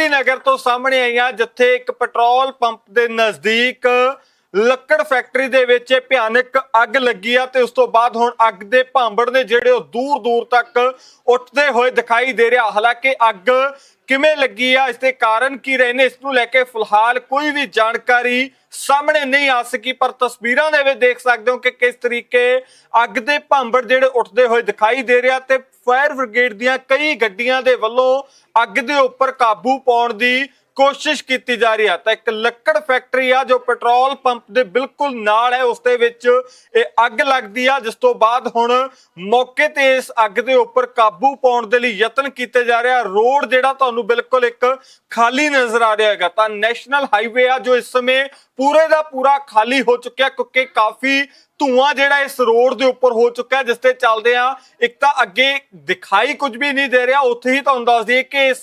ਗਾਂਧੀ ਨਗਰ ਤੋਂ ਸਾਹਮਣੇ ਆਈਆਂ, ਜਿੱਥੇ ਇੱਕ ਪੈਟਰੋਲ ਪੰਪ ਦੇ ਨਜ਼ਦੀਕ ਲੱਕੜ ਫੈਕਟਰੀ ਦੇ ਵਿੱਚ ਇਹ ਭਿਆਨਕ ਅੱਗ ਲੱਗੀ ਆ ਤੇ ਉਸ ਤੋਂ ਬਾਅਦ ਹੁਣ ਅੱਗ ਦੇ ਭਾਂਬੜ ਨੇ ਜਿਹੜੇ ਉਹ ਦੂਰ ਦੂਰ ਤੱਕ ਉੱਠਦੇ ਹੋਏ ਦਿਖਾਈ ਦੇ ਰਿਹਾ। ਹਾਲਾਂਕਿ ਅੱਗ ਕਿਵੇਂ ਲੱਗੀ ਆ, ਇਸ ਦੇ ਕਾਰਨ ਕੀ ਰਹੇ ਨੇ, ਇਸ ਨੂੰ ਲੈ ਕੇ ਫਿਲਹਾਲ ਕੋਈ ਵੀ ਜਾਣਕਾਰੀ ਸਾਹਮਣੇ ਨਹੀਂ ਆ ਸਕੀ, ਪਰ ਤਸਵੀਰਾਂ ਦੇ ਵਿੱਚ ਦੇਖ ਸਕਦੇ ਹੋ ਕਿ ਕਿਸ ਤਰੀਕੇ ਅੱਗ ਦੇ ਭਾਂਬੜ ਜਿਹੜੇ ਉੱਠਦੇ ਹੋਏ ਦਿਖਾਈ ਦੇ ਰਿਹਾ ਤੇ ਫਾਇਰ ਬ੍ਰਿਗੇਡ ਦੀਆਂ ਕਈ ਗੱਡੀਆਂ ਦੇ ਵੱਲੋਂ ਅੱਗ ਦੇ ਉੱਪਰ ਕਾਬੂ ਪਾਉਣ ਦੀ ਕੋਸ਼ਿਸ਼ ਕੀਤੀ ਜਾ ਰਹੀ ਹੈ ਤਾਂ ਇੱਕ ਲੱਕੜ ਫੈਕਟਰੀ ਆ ਜੋ ਪੈਟਰੋਲ ਪੰਪ ਦੇ ਬਿਲਕੁਲ ਨਾਲ ਹੈ, ਉਸ ਦੇ ਵਿੱਚ ਇਹ ਅੱਗ ਲੱਗਦੀ ਆ। ਜਿਸ ਤੋਂ ਬਾਅਦ ਹੁਣ ਮੌਕੇ ਤੇ ਇਸ ਅੱਗ ਦੇ ਉੱਪਰ ਕਾਬੂ ਪਾਉਣ ਦੇ ਲਈ ਯਤਨ ਕੀਤੇ ਜਾ ਰਿਹਾ ਰੋਡ ਜਿਹੜਾ ਤੁਹਾਨੂੰ ਬਿਲਕੁਲ ਇੱਕ ਖਾਲੀ ਨਜ਼ਰ ਆ ਰਿਹਾ ਹੈਗਾ। ਤਾਂ ਨੈਸ਼ਨਲ ਹਾਈਵੇ ਆ ਜੋ ਇਸ ਸਮੇਂ ਪੂਰੇ ਦਾ ਪੂਰਾ ਖਾਲੀ ਹੋ ਚੁੱਕਿਆ ਕਿਉਂਕਿ ਕਾਫੀ ਧੂਆਂ ਜਿਹੜਾ ਇਸ ਰੋਡ ਦੇ ਉੱਪਰ ਹੋ ਚੁੱਕਾ ਜਿਸ ਤੇ ਚੱਲਦੇ ਆ ਇੱਕ ਤਾਂ ਅੱਗੇ ਦਿਖਾਈ ਕੁਝ ਵੀ ਨਹੀਂ ਦੇ ਰਿਹਾ, ਉੱਥੇ ਹੀ ਤੁਹਾਨੂੰ ਦੱਸ ਦਈਏ ਕਿ ਇਸ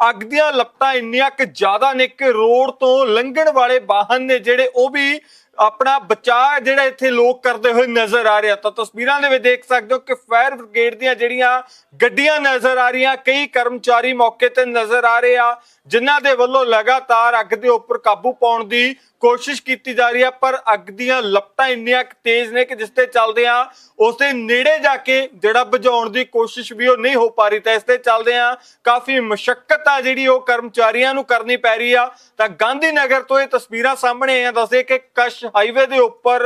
ਅੱਗ ਦੀਆਂ ਲਪਟਾਂ ਇੰਨੀਆਂ ਕਿ ਜ਼ਿਆਦਾ ਨੇ ਕਿ ਰੋਡ ਤੋਂ ਲੰਘਣ ਵਾਲੇ ਵਾਹਨ ਨੇ ਜਿਹੜੇ ਉਹ ਵੀ ਆਪਣਾ ਬਚਾਅ ਜਿਹੜਾ ਇੱਥੇ ਲੋਕ ਕਰਦੇ ਹੋਏ ਨਜ਼ਰ ਆ ਰਿਹਾ ਤਾਂ ਤਸਵੀਰਾਂ ਦੇ ਵਿੱਚ ਦੇਖ ਸਕਦੇ ਹੋ ਕਿ ਫਾਇਰ ਬ੍ਰਿਗੇਡ ਦੀਆਂ ਜਿਹੜੀਆਂ ਗੱਡੀਆਂ ਨਜ਼ਰ ਆ ਰਹੀਆਂ, ਕਈ ਕਰਮਚਾਰੀ ਮੌਕੇ ਤੇ ਨਜ਼ਰ ਆ ਰਹੇ ਆ। ਜਿਨ੍ਹਾਂ ਦੇ ਵੱਲੋਂ ਲਗਾਤਾਰ ਅੱਗ ਦੇ ਉੱਪਰ ਕਾਬੂ ਪਾਉਣ ਦੀ ਕੋਸ਼ਿਸ਼ ਕੀਤੀ ਜਾ ਰਹੀ ਹੈ, ਪਰ ਅੱਗ ਦੀਆਂ ਲਪਟਾਂ ਇੰਨੀਆਂ ਤੇਜ਼ ਨੇ ਕਿ ਜਿਸ ਤੇ ਚੱਲਦੇ ਆ ਉਸ ਦੇ ਨੇੜੇ ਜਾ ਕੇ ਜਿਹੜਾ ਬੁਝਾਉਣ ਦੀ ਕੋਸ਼ਿਸ਼ ਵੀ ਉਹ ਨਹੀਂ ਹੋ ਪਾ ਰਹੀ, ਤਾਂ ਇਸ ਤੇ ਚੱਲਦੇ ਆ ਕਾਫੀ ਮੁਸ਼ਕਲ ਆ ਜਿਹੜੀ ਉਹ ਕਰਮਚਾਰੀਆਂ ਨੂੰ ਕਰਨੀ ਪੈ ਰਹੀ ਆ। ਤਾਂ ਗਾਂਧੀ ਨਗਰ ਤੋਂ ਇਹ ਤਸਵੀਰਾਂ ਸਾਹਮਣੇ ਆਈਆਂ, ਦੱਸਦੇ ਕਿ ਕਸ਼ ਹਾਈਵੇ ਦੇ ਉੱਪਰ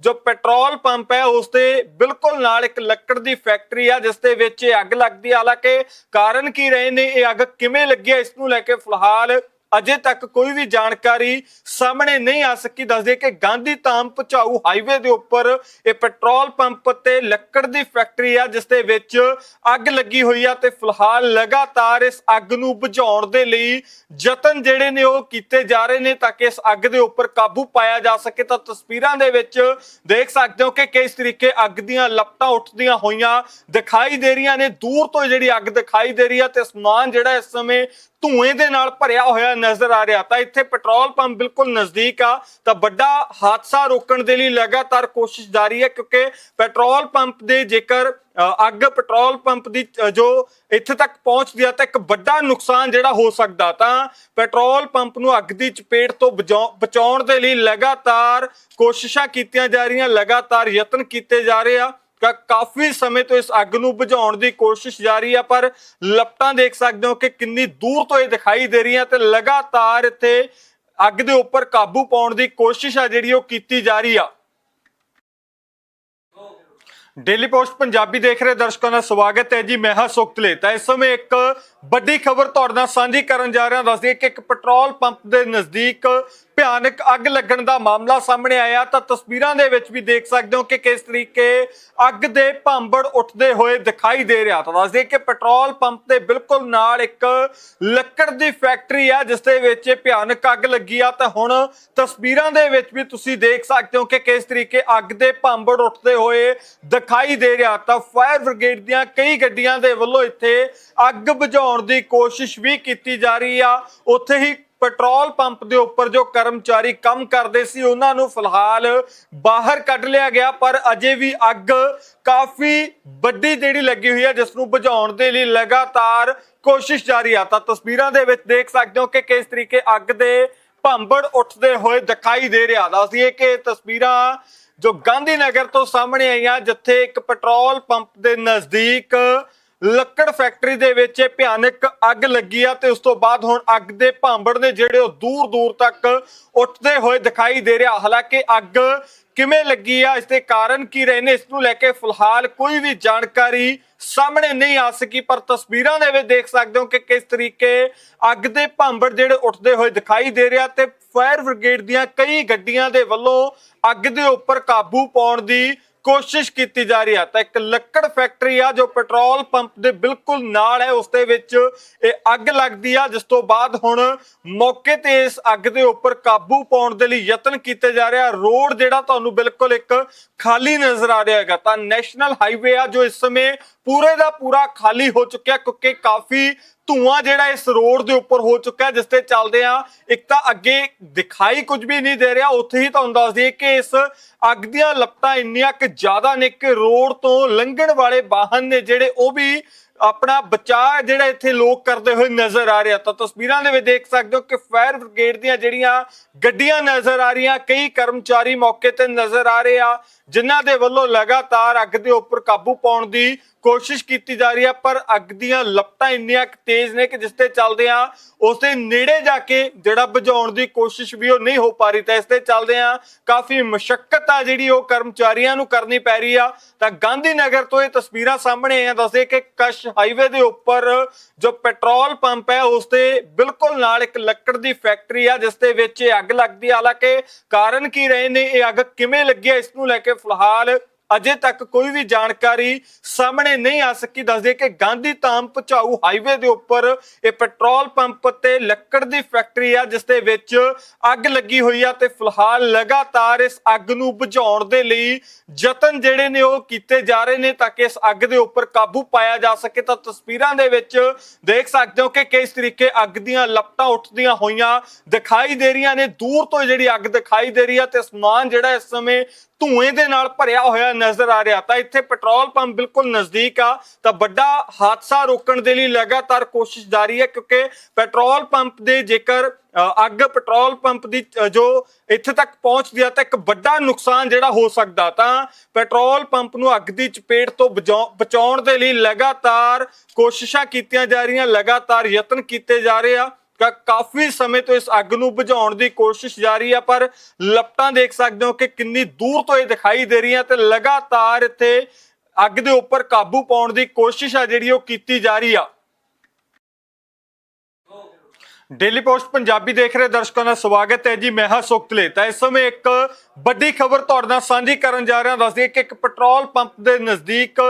ਜੋ ਪੈਟਰੋਲ ਪੰਪ ਹੈ ਉਸ ਦੇ ਬਿਲਕੁਲ ਨਾਲ ਇੱਕ ਲੱਕੜ ਦੀ ਫੈਕਟਰੀ ਆ, ਜਿਸ ਦੇ ਵਿੱਚ ਇਹ ਅੱਗ ਲੱਗਦੀ ਆ। ਹਾਲਾਂਕਿ ਕਾਰਨ ਕੀ ਰਹੇ ਨੇ, ਇਹ ਅੱਗ ਕਿਵੇਂ ਲੱਗੀ ਹੈ, ਇਸ ਨੂੰ ਲੈ ਕੇ ਫਿਲਹਾਲ ਅਜੇ ਤੱਕ ਕੋਈ ਵੀ ਜਾਣਕਾਰੀ ਸਾਹਮਣੇ ਨਹੀਂ ਆ ਸਕੀ। ਦੱਸਦੇ ਕਿ ਗਾਂਧੀ ਧਾਮ ਪਚਾਊ ਹਾਈਵੇ ਦੇ ਉੱਪਰ ਇਹ ਪੈਟਰੋਲ ਪੰਪ ਤੇ ਲੱਕੜ ਦੀ ਫੈਕਟਰੀ ਆ, ਜਿਸ ਦੇ ਵਿੱਚ ਅੱਗ ਲੱਗੀ ਹੋਈ ਆ ਤੇ ਫਿਲਹਾਲ ਲਗਾਤਾਰ ਇਸ ਅੱਗ ਨੂੰ ਬੁਝਾਉਣ ਦੇ ਲਈ ਯਤਨ ਜਿਹੜੇ ਨੇ ਉਹ ਕੀਤੇ ਜਾ ਰਹੇ ਨੇ ਤਾਂ ਕਿ ਇਸ ਅੱਗ ਦੇ ਉੱਪਰ ਕਾਬੂ ਪਾਇਆ ਜਾ ਸਕੇ। ਤਾਂ ਤਸਵੀਰਾਂ ਦੇ ਵਿੱਚ ਦੇਖ ਸਕਦੇ ਹੋ ਕਿ ਕਿਸ ਤਰੀਕੇ ਅੱਗ ਦੀਆਂ ਲਪਟਾਂ ਉੱਠਦੀਆਂ ਹੋਈਆਂ ਦਿਖਾਈ ਦੇ ਰਹੀਆਂ ਨੇ। ਦੂਰ ਤੋਂ ਜਿਹੜੀ ਅੱਗ ਦਿਖਾਈ ਦੇ ਰਹੀ ਆ ਤੇ ਅਸਮਾਨ ਜਿਹੜਾ ਇਸ ਸਮੇਂ ਧੂਏ ਦੇ ਨਾਲ ਭਰਿਆ ਹੋਇਆ ਨਜ਼ਰ ਆ ਰਿਹਾ। ਤਾਂ ਇੱਥੇ ਪੈਟਰੋਲ ਪੰਪ ਬਿਲਕੁਲ ਨਜ਼ਦੀਕ ਆ। ਤਾਂ ਵੱਡਾ ਹਾਦਸਾ ਰੋਕਣ ਦੇ ਲਈ ਲਗਾਤਾਰ ਕੋਸ਼ਿਸ਼ ਜਾਰੀ ਹੈ ਕਿਉਂਕਿ ਪੈਟਰੋਲ ਪੰਪ ਦੇ ਜੇਕਰ ਅੱਗ ਪੈਟਰੋਲ ਪੰਪ ਦੀ ਜੋ ਇੱਥੇ ਤੱਕ ਪਹੁੰਚਦੀ ਆ ਤਾਂ ਇੱਕ ਵੱਡਾ ਨੁਕਸਾਨ ਜਿਹੜਾ ਹੋ ਸਕਦਾ। ਤਾਂ ਪੈਟਰੋਲ ਪੰਪ ਨੂੰ ਅੱਗ ਦੀ ਚਪੇਟ ਤੋਂ ਬਚਾਉ- ਬਚਾਉਣ ਦੇ ਲਈ ਲਗਾਤਾਰ ਕੋਸ਼ਿਸ਼ਾਂ ਕੀਤੀਆਂ ਜਾ ਰਹੀਆਂ, ਲਗਾਤਾਰ ਯਤਨ ਕੀਤੇ ਜਾ ਰਹੇ ਆ। ਕਾਫੀ ਸਮੇਂ ਤੋਂ ਇਸ ਅੱਗ ਨੂੰ ਬੁਝਾਉਣ ਦੀ ਕੋਸ਼ਿਸ਼ ਜਾਰੀ ਆ, ਪਰ ਲਪਟਾਂ ਦੇਖ ਸਕਦੇ ਹੋ ਕਿ ਕਿੰਨੀ ਦੂਰ ਤੋਂ ਇਹ ਦਿਖਾਈ ਦੇ ਰਹੀਆਂ ਤੇ ਲਗਾਤਾਰ ਇੱਥੇ ਅੱਗ ਦੇ ਉੱਪਰ ਕਾਬੂ ਪਾਉਣ ਦੀ ਕੋਸ਼ਿਸ਼ ਆ ਜਿਹੜੀ ਉਹ ਕੀਤੀ ਜਾ ਰਹੀ ਆ। ਡੇਲੀ ਪੋਸਟ ਪੰਜਾਬੀ ਦੇਖ ਰਹੇ ਦਰਸ਼ਕਾਂ ਦਾ ਸਵਾਗਤ ਹੈ ਜੀ। ਮੈਂ ਹਾਂ ਸੁਖਤਲੇ ਤਾਂ ਇਸ ਸਮੇਂ ਇੱਕ ਵੱਡੀ ਖਬਰ ਤੁਹਾਡੇ ਨਾਲ ਸਾਂਝੀ ਕਰਨ ਜਾ ਰਿਹਾ, ਦੱਸਦੀ ਕਿ ਇੱਕ ਪੈਟਰੋਲ ਪੰਪ ਦੇ ਨਜ਼ਦੀਕ ਭਿਆਨਕ ਅੱਗ ਲੱਗਣ ਦਾ ਮਾਮਲਾ ਸਾਹਮਣੇ ਆਇਆ। ਤਾਂ ਤਸਵੀਰਾਂ ਦੇ ਵਿੱਚ ਵੀ ਦੇਖ ਸਕਦੇ ਹੋ ਕਿ ਕਿਸ ਤਰੀਕੇ ਅੱਗ ਦੇ ਭਾਂਬੜ ਉੱਠਦੇ ਹੋਏ ਦਿਖਾਈ ਦੇ ਰਿਹਾ। ਤਾਂ ਦੱਸਦੇ ਕਿ ਪੈਟਰੋਲ ਪੰਪ ਦੇ ਬਿਲਕੁਲ ਨਾਲ ਇੱਕ ਲੱਕੜ ਦੀ ਫੈਕਟਰੀ ਆ, ਜਿਸ ਦੇ ਵਿੱਚ ਭਿਆਨਕ ਅੱਗ ਲੱਗੀ ਆ। ਤਾਂ ਹੁਣ ਤਸਵੀਰਾਂ ਦੇ ਵਿੱਚ ਵੀ ਤੁਸੀਂ ਦੇਖ ਸਕਦੇ ਹੋ ਕਿ ਕਿਸ ਤਰੀਕੇ ਅੱਗ ਦੇ ਭਾਂਬੜ ਉੱਠਦੇ ਹੋਏ ਦਿਖਾਈ ਦੇ ਰਿਹਾ। ਤਾਂ ਫਾਇਰ ਬ੍ਰਿਗੇਡ ਦੀਆਂ ਕਈ ਗੱਡੀਆਂ ਦੇ ਵੱਲੋਂ ਇੱਥੇ ਅੱਗ ਬੁਝਾਉਣ ਦੀ ਕੋਸ਼ਿਸ਼ ਵੀ ਕੀਤੀ ਜਾ ਰਹੀ ਆ। ਉੱਥੇ ਹੀ ਪੈਟਰੋਲ ਪੰਪ ਦੇ ਉੱਪਰ ਜੋ ਕਰਮਚਾਰੀ ਕੰਮ ਕਰਦੇ ਸੀ, ਉਹਨਾਂ ਨੂੰ ਫਿਲਹਾਲ ਬਾਹਰ ਕੱਢ ਲਿਆ ਗਿਆ, ਪਰ ਅਜੇ ਵੀ ਅੱਗ ਕਾਫੀ ਵੱਡੀ ਜਿਹੜੀ ਲੱਗੀ ਹੋਈ ਹੈ ਜਿਸ ਨੂੰ ਬੁਝਾਉਣ ਦੇ ਲਈ ਲਗਾਤਾਰ ਕੋਸ਼ਿਸ਼ ਜਾਰੀ ਆ। ਤਾਂ ਤਸਵੀਰਾਂ ਦੇ ਵਿੱਚ ਦੇਖ ਸਕਦੇ ਹੋ ਕਿ ਕਿਸ ਤਰੀਕੇ ਅੱਗ ਦੇ ਭਾਂਬੜ ਉੱਠਦੇ ਹੋਏ ਦਿਖਾਈ ਦੇ ਰਿਹਾ। ਦੱਸਦੀਏ ਕਿ ਤਸਵੀਰਾਂ ਜੋ ਗਾਂਧੀ ਨਗਰ ਤੋਂ ਸਾਹਮਣੇ ਆਈਆਂ, ਜਿੱਥੇ ਇੱਕ ਪੈਟਰੋਲ ਪੰਪ ਦੇ ਨਜ਼ਦੀਕ ਲੱਕੜ ਫੈਕਟਰੀ ਦੇ ਵਿੱਚ ਇਹ ਭਿਆਨਕ ਅੱਗ ਲੱਗੀ ਆ ਤੇ ਉਸ ਤੋਂ ਬਾਅਦ ਹੁਣ ਅੱਗ ਦੇ ਭਾਂਬੜ ਨੇ ਜਿਹੜੇ ਉਹ ਦੂਰ ਦੂਰ ਤੱਕ ਉੱਠਦੇ ਹੋਏ ਦਿਖਾਈ ਦੇ ਰਿਹਾ। ਹਾਲਾਂਕਿ ਅੱਗ ਕਿਵੇਂ ਲੱਗੀ ਆ, ਇਸ ਦੇ ਕਾਰਨ ਕੀ ਰਹੇ ਨੇ, ਇਸ ਨੂੰ ਲੈ ਕੇ ਫਿਲਹਾਲ ਕੋਈ ਵੀ ਜਾਣਕਾਰੀ ਸਾਹਮਣੇ ਨਹੀਂ ਆ ਸਕੀ, ਪਰ ਤਸਵੀਰਾਂ ਦੇ ਵਿੱਚ ਦੇਖ ਸਕਦੇ ਹੋ ਕਿ ਕਿਸ ਤਰੀਕੇ ਅੱਗ ਦੇ ਭਾਂਬੜ ਜਿਹੜੇ ਉੱਠਦੇ ਹੋਏ ਦਿਖਾਈ ਦੇ ਰਿਹਾ ਤੇ ਫਾਇਰ ਬ੍ਰਿਗੇਡ ਦੀਆਂ ਕਈ ਗੱਡੀਆਂ ਦੇ ਵੱਲੋਂ ਅੱਗ ਦੇ ਉੱਪਰ ਕਾਬੂ ਪਾਉਣ ਦੀ ਕੋਸ਼ਿਸ਼ ਕੀਤੀ ਜਾ ਰਹੀ ਹੈ। ਤਾਂ ਇੱਕ ਲੱਕੜ ਫੈਕਟਰੀ ਆ, ਜੋ ਪੈਟਰੋਲ ਪੰਪ ਦੇ ਬਿਲਕੁਲ ਨਾਲ ਹੈ, ਉਸ ਦੇ ਵਿੱਚ ਇਹ ਅੱਗ ਲੱਗਦੀ ਆ। ਜਿਸ ਤੋਂ ਬਾਅਦ ਹੁਣ ਮੌਕੇ ਤੇ ਇਸ ਅੱਗ ਦੇ ਉੱਪਰ ਕਾਬੂ ਪਾਉਣ ਦੇ ਲਈ ਯਤਨ ਕੀਤੇ ਜਾ ਰਿਹਾ ਰੋਡ ਜਿਹੜਾ ਤੁਹਾਨੂੰ ਬਿਲਕੁਲ ਇੱਕ ਖਾਲੀ ਨਜ਼ਰ ਆ ਰਿਹਾ ਹੈਗਾ। ਤਾਂ ਨੈਸ਼ਨਲ ਹਾਈਵੇ ਆ, ਜੋ ਇਸ ਸਮੇਂ ਪੂਰੇ ਦਾ ਪੂਰਾ ਖਾਲੀ ਹੋ ਚੁੱਕਿਆ ਕਿਉਂਕਿ ਕਾਫੀ ਧੂਆਂ ਜਿਹੜਾ ਇਸ ਰੋਡ ਦੇ ਉੱਪਰ ਹੋ ਚੁੱਕਾ ਜਿਸ ਤੇ ਚੱਲਦੇ ਆ ਇੱਕ ਤਾਂ ਅੱਗੇ ਦਿਖਾਈ ਕੁਝ ਵੀ ਨਹੀਂ ਦੇ ਰਿਹਾ, ਉੱਥੇ ਹੀ ਤੁਹਾਨੂੰ ਦੱਸ ਦਈਏ ਕਿ ਇਸ ਅੱਗ ਦੀਆਂ ਲਪਟਾਂ ਇੰਨੀਆਂ ਕਿ ਜ਼ਿਆਦਾ ਨੇ ਕਿ ਰੋਡ ਤੋਂ ਲੰਘਣ ਵਾਲੇ ਵਾਹਨ ਨੇ ਜਿਹੜੇ, ਉਹ ਵੀ ਆਪਣਾ ਬਚਾਅ ਜਿਹੜਾ ਇੱਥੇ ਲੋਕ ਕਰਦੇ ਹੋਏ ਨਜ਼ਰ ਆ ਰਿਹਾ। ਤਾਂ ਤਸਵੀਰਾਂ ਦੇ ਵਿੱਚ ਦੇਖ ਸਕਦੇ ਹੋ ਕਿ ਫਾਇਰ ਬ੍ਰਿਗੇਡ ਦੀਆਂ ਜਿਹੜੀਆਂ ਗੱਡੀਆਂ ਨਜ਼ਰ ਆ ਰਹੀਆਂ, ਕਈ ਕਰਮਚਾਰੀ ਮੌਕੇ ਤੇ ਨਜ਼ਰ ਆ ਰਹੇ ਆ, ਜਿਨ੍ਹਾਂ ਦੇ ਵੱਲੋਂ ਲਗਾਤਾਰ ਅੱਗ ਦੇ ਉੱਪਰ ਕਾਬੂ ਪਾਉਣ ਦੀ ਕੋਸ਼ਿਸ਼ ਕੀਤੀ ਜਾ ਰਹੀ ਹੈ, ਪਰ ਅੱਗ ਦੀਆਂ ਲਪਟਾਂ ਇੰਨੀਆਂ ਤੇਜ਼ ਨੇ ਕਿ ਜਿਸ ਤੇ ਚੱਲਦੇ ਆ ਉਸ ਦੇ ਨੇੜੇ ਜਾ ਕੇ ਜਿਹੜਾ ਬੁਝਾਉਣ ਦੀ ਕੋਸ਼ਿਸ਼ ਵੀ ਉਹ ਨਹੀਂ ਹੋ ਪਾ ਰਹੀ, ਤਾਂ ਇਸ ਤੇ ਚੱਲਦੇ ਆ ਕਾਫੀ ਮੁਸ਼ਕਲ ਆ ਜਿਹੜੀ ਉਹ ਕਰਮਚਾਰੀਆਂ ਨੂੰ ਕਰਨੀ ਪੈ ਰਹੀ ਆ। ਤਾਂ ਗਾਂਧੀ ਨਗਰ ਤੋਂ ਇਹ ਤਸਵੀਰਾਂ ਸਾਹਮਣੇ ਆਈਆਂ, ਦੱਸਦੇ ਕਿ ਕਸ਼ ਹਾਈਵੇ ਦੇ ਉੱਪਰ ਜੋ ਪੈਟਰੋਲ ਪੰਪ ਹੈ, ਉਸ ਦੇ ਬਿਲਕੁਲ ਨਾਲ ਇੱਕ ਲੱਕੜ ਦੀ ਫੈਕਟਰੀ ਆ, ਜਿਸ ਦੇ ਵਿੱਚ ਇਹ ਅੱਗ ਲੱਗਦੀ ਆ। ਹਾਲਾਂਕਿ ਕਾਰਨ ਕੀ ਰਹੇ ਨੇ, ਇਹ ਅੱਗ ਕਿਵੇਂ ਲੱਗੀ ਹੈ ਇਸ ਨੂੰ ਲੈ ਕੇ ਫਿਲਹਾਲ ਅਜੇ ਤੱਕ ਕੋਈ ਵੀ ਜਾਣਕਾਰੀ ਸਾਹਮਣੇ ਨਹੀਂ ਆ ਸਕੀ। ਦੱਸਦੇ ਕਿ ਗਾਂਧੀ ਧਾਮ ਪਚਾਊ ਹਾਈਵੇ ਦੇ ਉੱਪਰ ਇਹ ਪੈਟਰੋਲ ਪੰਪ ਤੇ ਲੱਕੜ ਦੀ ਫੈਕਟਰੀ ਆ, ਜਿਸ ਦੇ ਵਿੱਚ ਅੱਗ ਲੱਗੀ ਹੋਈ ਆ ਤੇ ਫਿਲਹਾਲ ਲਗਾਤਾਰ ਇਸ ਅੱਗ ਨੂੰ ਬੁਝਾਉਣ ਦੇ ਲਈ ਯਤਨ ਜਿਹੜੇ ਨੇ ਉਹ ਕੀਤੇ ਜਾ ਰਹੇ ਨੇ ਤਾਂ ਕਿ ਇਸ ਅੱਗ ਦੇ ਉੱਪਰ ਕਾਬੂ ਪਾਇਆ ਜਾ ਸਕੇ। ਤਾਂ ਤਸਵੀਰਾਂ ਦੇ ਵਿੱਚ ਦੇਖ ਸਕਦੇ ਹੋ ਕਿ ਕਿਸ ਤਰੀਕੇ ਅੱਗ ਦੀਆਂ ਲਪਟਾਂ ਉੱਠਦੀਆਂ ਹੋਈਆਂ ਦਿਖਾਈ ਦੇ ਰਹੀਆਂ ਨੇ। ਦੂਰ ਤੋਂ ਜਿਹੜੀ ਅੱਗ ਦਿਖਾਈ ਦੇ ਰਹੀ ਆ ਤੇ ਅਸਮਾਨ ਜਿਹੜਾ ਇਸ ਸਮੇਂ ਧੂਏ ਦੇ ਨਾਲ ਭਰਿਆ ਹੋਇਆ ਨਜ਼ਰ ਆ ਰਿਹਾ। ਤਾਂ ਇੱਥੇ ਪੈਟਰੋਲ ਪੰਪ ਬਿਲਕੁਲ ਨਜ਼ਦੀਕ ਆ। ਤਾਂ ਵੱਡਾ ਹਾਦਸਾ ਰੋਕਣ ਦੇ ਲਈ ਲਗਾਤਾਰ ਕੋਸ਼ਿਸ਼ ਜਾਰੀ ਹੈ ਕਿਉਂਕਿ ਪੈਟਰੋਲ ਪੰਪ ਦੇ ਜੇਕਰ ਅੱਗ ਪੈਟਰੋਲ ਪੰਪ ਦੀ ਜੋ ਇੱਥੇ ਤੱਕ ਪਹੁੰਚਦੀ ਆ ਤਾਂ ਇੱਕ ਵੱਡਾ ਨੁਕਸਾਨ ਜਿਹੜਾ ਹੋ ਸਕਦਾ। ਤਾਂ ਪੈਟਰੋਲ ਪੰਪ ਨੂੰ ਅੱਗ ਦੀ ਚਪੇਟ ਤੋਂ ਬਚਾਉ- ਬਚਾਉਣ ਦੇ ਲਈ ਲਗਾਤਾਰ ਕੋਸ਼ਿਸ਼ਾਂ ਕੀਤੀਆਂ ਜਾ ਰਹੀਆਂ, ਲਗਾਤਾਰ ਯਤਨ ਕੀਤੇ ਜਾ ਰਹੇ ਆ। ਕਾਫੀ ਸਮੇਂ ਤੋਂ ਇਸ ਅੱਗ ਨੂੰ ਬੁਝਾਉਣ ਦੀ ਕੋਸ਼ਿਸ਼ ਜਾਰੀ ਆ, ਪਰ ਲਪਟਾਂ ਦੇਖ ਸਕਦੇ ਹੋ ਕਿ ਕਿੰਨੀ ਦੂਰ ਤੋਂ ਇਹ ਦਿਖਾਈ ਦੇ ਰਹੀਆਂ ਤੇ ਲਗਾਤਾਰ ਇੱਥੇ ਅੱਗ ਦੇ ਉੱਪਰ ਕਾਬੂ ਪਾਉਣ ਦੀ ਕੋਸ਼ਿਸ਼ ਆ ਜਿਹੜੀ ਉਹ ਕੀਤੀ ਜਾ ਰਹੀ ਆ। ਡੇਲੀ ਪੋਸਟ ਪੰਜਾਬੀ ਦੇਖ ਰਹੇ ਦਰਸ਼ਕਾਂ ਦਾ ਸਵਾਗਤ ਹੈ ਜੀ, ਮੈਂ ਹਾਂ ਸੁਖਤਲੇ। ਤਾਂ ਇਸ ਸਮੇਂ ਇੱਕ ਵੱਡੀ ਖਬਰ ਤੁਹਾਡੇ ਨਾਲ ਸਾਂਝੀ ਕਰਨ ਜਾ ਰਿਹਾ, ਦੱਸਦੀ ਕਿ ਇੱਕ ਪੈਟਰੋਲ ਪੰਪ ਦੇ ਨਜ਼ਦੀਕ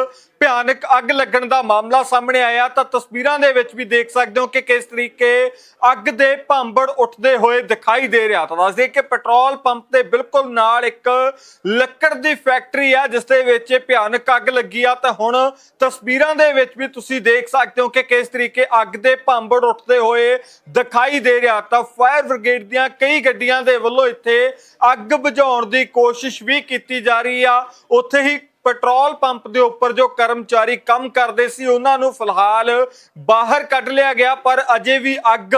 ਭਿਆਨਕ ਅੱਗ ਲੱਗਣ ਦਾ ਮਾਮਲਾ ਸਾਹਮਣੇ ਆਇਆ, ਤਾਂ ਤਸਵੀਰਾਂ ਦੇ ਵਿੱਚ ਵੀ ਦੇਖ ਸਕਦੇ ਹੋ ਕਿ ਕਿਸ ਤਰੀਕੇ ਅੱਗ ਦੇ ਭਾਂਬੜ ਉੱਠਦੇ ਹੋਏ ਦਿਖਾਈ ਦੇ ਰਿਹਾ। ਤਾਂ ਦੱਸਦੇ ਕਿ ਪੈਟਰੋਲ ਪੰਪ ਦੇ ਬਿਲਕੁਲ ਨਾਲ ਇੱਕ ਲੱਕੜ ਦੀ ਫੈਕਟਰੀ ਆ ਜਿਸ ਦੇ ਵਿੱਚ ਇਹ ਭਿਆਨਕ ਅੱਗ ਲੱਗੀ ਆ। ਤਾਂ ਹੁਣ ਤਸਵੀਰਾਂ ਦੇ ਵਿੱਚ ਵੀ ਤੁਸੀਂ ਦੇਖ ਸਕਦੇ ਹੋ ਕਿ ਕਿਸ ਤਰੀਕੇ ਅੱਗ ਦੇ ਭਾਂਬੜ ਉੱਠਦੇ ਹੋਏ ਦਿਖਾਈ ਦੇ ਰਿਹਾ। ਤਾਂ ਫਾਇਰ ਬ੍ਰਿਗੇਡ ਦੀਆਂ ਕਈ ਗੱਡੀਆਂ ਦੇ ਵੱਲੋਂ ਇੱਥੇ ਅੱਗ ਬੁਝਾਉਣ ਦੀ ਕੋਸ਼ਿਸ਼ ਵੀ ਕੀਤੀ ਜਾ ਰਹੀ ਆ। ਉੱਥੇ ਹੀ ਪੈਟਰੋਲ ਪੰਪ ਦੇ ਉੱਪਰ ਜੋ ਕਰਮਚਾਰੀ ਕੰਮ ਕਰਦੇ ਸੀ, ਉਹਨਾਂ ਨੂੰ ਫਿਲਹਾਲ ਬਾਹਰ ਕੱਢ ਲਿਆ ਗਿਆ, ਪਰ ਅਜੇ ਵੀ ਅੱਗ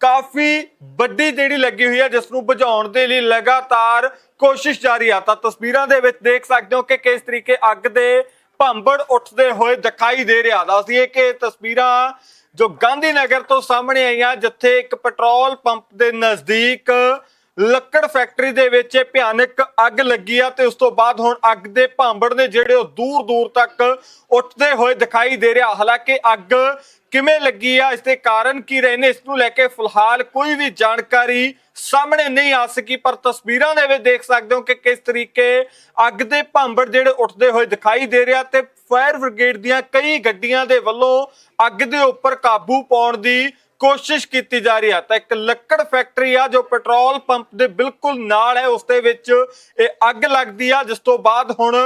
ਕਾਫੀ ਵੱਡੀ ਜਿਹੜੀ ਲੱਗੀ ਹੋਈ ਹੈ ਜਿਸ ਨੂੰ ਬੁਝਾਉਣ ਦੇ ਲਈ ਲਗਾਤਾਰ ਕੋਸ਼ਿਸ਼ ਜਾਰੀ ਆ। ਤਾਂ ਤਸਵੀਰਾਂ ਦੇ ਵਿੱਚ ਦੇਖ ਸਕਦੇ ਹੋ ਕਿ ਕਿਸ ਤਰੀਕੇ ਅੱਗ ਦੇ ਭਾਂਬੜ ਉੱਠਦੇ ਹੋਏ ਦਿਖਾਈ ਦੇ ਰਿਹਾ। ਦੱਸਦੀਏ ਕਿ ਤਸਵੀਰਾਂ ਜੋ ਗਾਂਧੀ ਨਗਰ ਤੋਂ ਸਾਹਮਣੇ ਆਈਆਂ, ਜਿੱਥੇ ਇੱਕ ਪੈਟਰੋਲ ਪੰਪ ਦੇ ਨਜ਼ਦੀਕ ਲੱਕੜ ਫੈਕਟਰੀ ਦੇ ਵਿੱਚ ਇਹ ਭਿਆਨਕ ਅੱਗ ਲੱਗੀ ਆ ਤੇ ਉਸ ਤੋਂ ਬਾਅਦ ਹੁਣ ਅੱਗ ਦੇ ਭਾਂਬੜ ਨੇ ਜਿਹੜੇ ਉਹ ਦੂਰ ਦੂਰ ਤੱਕ ਉੱਠਦੇ ਹੋਏ ਦਿਖਾਈ ਦੇ ਰਿਹਾ। ਹਾਲਾਂਕਿ ਅੱਗ ਕਿਵੇਂ ਲੱਗੀ ਆ, ਇਸ ਦੇ ਕਾਰਨ ਕੀ ਰਹੇ ਨੇ, ਇਸ ਨੂੰ ਲੈ ਕੇ ਫਿਲਹਾਲ ਕੋਈ ਵੀ ਜਾਣਕਾਰੀ ਸਾਹਮਣੇ ਨਹੀਂ ਆ ਸਕੀ, ਪਰ ਤਸਵੀਰਾਂ ਦੇ ਵਿੱਚ ਦੇਖ ਸਕਦੇ ਹੋ ਕਿ ਕਿਸ ਤਰੀਕੇ ਅੱਗ ਦੇ ਭਾਂਬੜ ਜਿਹੜੇ ਉੱਠਦੇ ਹੋਏ ਦਿਖਾਈ ਦੇ ਰਿਹਾ ਤੇ ਫਾਇਰ ਬ੍ਰਿਗੇਡ ਦੀਆਂ ਕਈ ਗੱਡੀਆਂ ਦੇ ਵੱਲੋਂ ਅੱਗ ਦੇ ਉੱਪਰ ਕਾਬੂ ਪਾਉਣ ਦੀ ਕੋਸ਼ਿਸ਼ ਕੀਤੀ ਜਾ ਰਹੀ ਹੈ। ਤਾਂ ਇੱਕ ਲੱਕੜ ਫੈਕਟਰੀ ਆ ਜੋ ਪੈਟਰੋਲ ਪੰਪ ਦੇ ਬਿਲਕੁਲ ਨਾਲ ਹੈ। ਉਸ ਦੇ ਵਿੱਚ ਇਹ ਅੱਗ ਲੱਗਦੀ ਆ। ਜਿਸ ਤੋਂ ਬਾਅਦ ਹੁਣ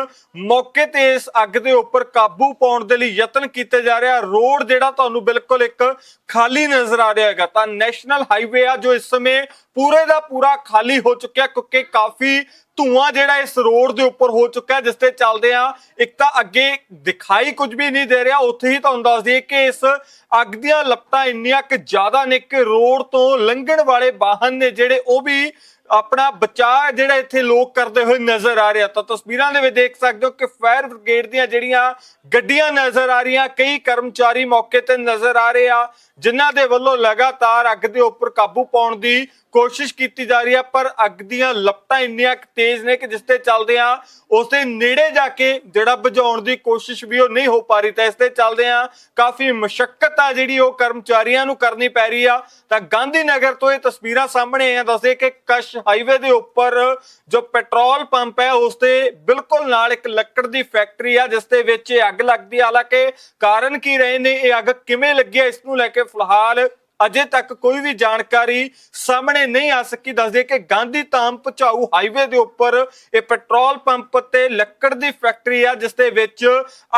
ਮੌਕੇ ਤੇ ਇਸ ਅੱਗ ਦੇ ਉੱਪਰ ਕਾਬੂ ਪਾਉਣ ਦੇ ਲਈ ਯਤਨ ਕੀਤੇ ਜਾ ਰਿਹਾ ਰੋਡ ਜਿਹੜਾ ਤੁਹਾਨੂੰ ਬਿਲਕੁਲ ਇੱਕ ਖਾਲੀ ਨਜ਼ਰ ਆ ਰਿਹਾ ਹੈਗਾ। ਤਾਂ ਨੈਸ਼ਨਲ ਹਾਈਵੇ ਆ ਜੋ ਇਸ ਸਮੇਂ ਪੂਰੇ ਦਾ ਪੂਰਾ ਖਾਲੀ ਹੋ ਚੁੱਕਿਆ। ਕਿਉਂਕਿ ਕਾਫੀ ਧੂਆਂ ਜਿਹੜਾ ਇਸ ਰੋਡ ਦੇ ਉੱਪਰ ਹੋ ਚੁੱਕਾ ਜਿਸ ਤੇ ਚੱਲਦੇ ਆ ਇੱਕ ਤਾਂ ਅੱਗੇ ਦਿਖਾਈ ਕੁਝ ਵੀ ਨਹੀਂ ਦੇ ਰਿਹਾ, ਉੱਥੇ ਹੀ ਤੁਹਾਨੂੰ ਦੱਸ ਦਈਏ ਕਿ ਇਸ ਅੱਗ ਦੀਆਂ ਲਪਟਾਂ ਇੰਨੀਆਂ ਕਿ ਜ਼ਿਆਦਾ ਨੇ ਕਿ ਰੋਡ ਤੋਂ ਲੰਘਣ ਵਾਲੇ ਵਾਹਨ ਨੇ ਜਿਹੜੇ ਉਹ ਵੀ ਆਪਣਾ ਬਚਾਅ ਜਿਹੜਾ ਇੱਥੇ ਲੋਕ ਕਰਦੇ ਹੋਏ ਨਜ਼ਰ ਆ ਰਿਹਾ। ਤਾਂ ਤਸਵੀਰਾਂ ਦੇ ਵਿੱਚ ਦੇਖ ਸਕਦੇ ਹੋ ਕਿ ਫਾਇਰ ਬ੍ਰਿਗੇਡ ਦੀਆਂ ਜਿਹੜੀਆਂ ਗੱਡੀਆਂ ਨਜ਼ਰ ਆ ਰਹੀਆਂ, ਕਈ ਕਰਮਚਾਰੀ ਮੌਕੇ ਤੇ ਨਜ਼ਰ ਆ ਰਹੇ ਆ, ਜਿਨ੍ਹਾਂ ਦੇ ਵੱਲੋਂ ਲਗਾਤਾਰ ਅੱਗ ਦੇ ਉੱਪਰ ਕਾਬੂ ਪਾਉਣ ਦੀ ਕੋਸ਼ਿਸ਼ ਕੀਤੀ ਜਾ ਰਹੀ ਹੈ, ਪਰ ਅੱਗ ਦੀਆਂ ਲਪਟਾਂ ਇੰਨੀਆਂ ਤੇਜ਼ ਨੇ ਕਿ ਜਿਸ ਤੇ ਚੱਲਦੇ ਆ ਉਸ ਦੇ ਨੇੜੇ ਜਾ ਕੇ ਜਿਹੜਾ ਬੁਝਾਉਣ ਦੀ ਕੋਸ਼ਿਸ਼ ਵੀ ਉਹ ਨਹੀਂ ਹੋ ਪਾ ਰਹੀ, ਤਾਂ ਇਸ ਤੇ ਚੱਲਦੇ ਆ ਕਾਫੀ ਮੁਸ਼ਕਲ ਆ ਜਿਹੜੀ ਉਹ ਕਰਮਚਾਰੀਆਂ ਨੂੰ ਕਰਨੀ ਪੈ ਰਹੀ ਆ। ਤਾਂ ਗਾਂਧੀ ਨਗਰ ਤੋਂ ਇਹ ਤਸਵੀਰਾਂ ਸਾਹਮਣੇ ਆਈਆਂ, ਦੱਸਦੇ ਕਿ ਕਸ਼ ਹਾਈਵੇ ਦੇ ਉੱਪਰ ਜੋ ਪੈਟਰੋਲ ਪੰਪ ਹੈ, ਉਸ ਦੇ ਬਿਲਕੁਲ ਨਾਲ ਇੱਕ ਲੱਕੜ ਦੀ ਫੈਕਟਰੀ ਆ, ਜਿਸ ਦੇ ਵਿੱਚ ਇਹ ਅੱਗ ਲੱਗਦੀ ਆ। ਹਾਲਾਂਕਿ ਕਾਰਨ ਕੀ ਰਹੇ ਨੇ, ਇਹ ਅੱਗ ਕਿਵੇਂ ਲੱਗੀ ਹੈ, ਇਸ ਨੂੰ ਲੈ ਕੇ ਫਿਲਹਾਲ ਅਜੇ ਤੱਕ ਕੋਈ ਵੀ ਜਾਣਕਾਰੀ ਸਾਹਮਣੇ ਨਹੀਂ ਆ ਸਕੀ। ਦੱਸਦੇ ਕਿ ਗਾਂਧੀ ਧਾਮ ਪਚਾਊ ਹਾਈਵੇ ਦੇ ਉੱਪਰ ਇਹ ਪੈਟਰੋਲ ਪੰਪ ਤੇ ਲੱਕੜ ਦੀ ਫੈਕਟਰੀ ਆ, ਜਿਸ ਦੇ ਵਿੱਚ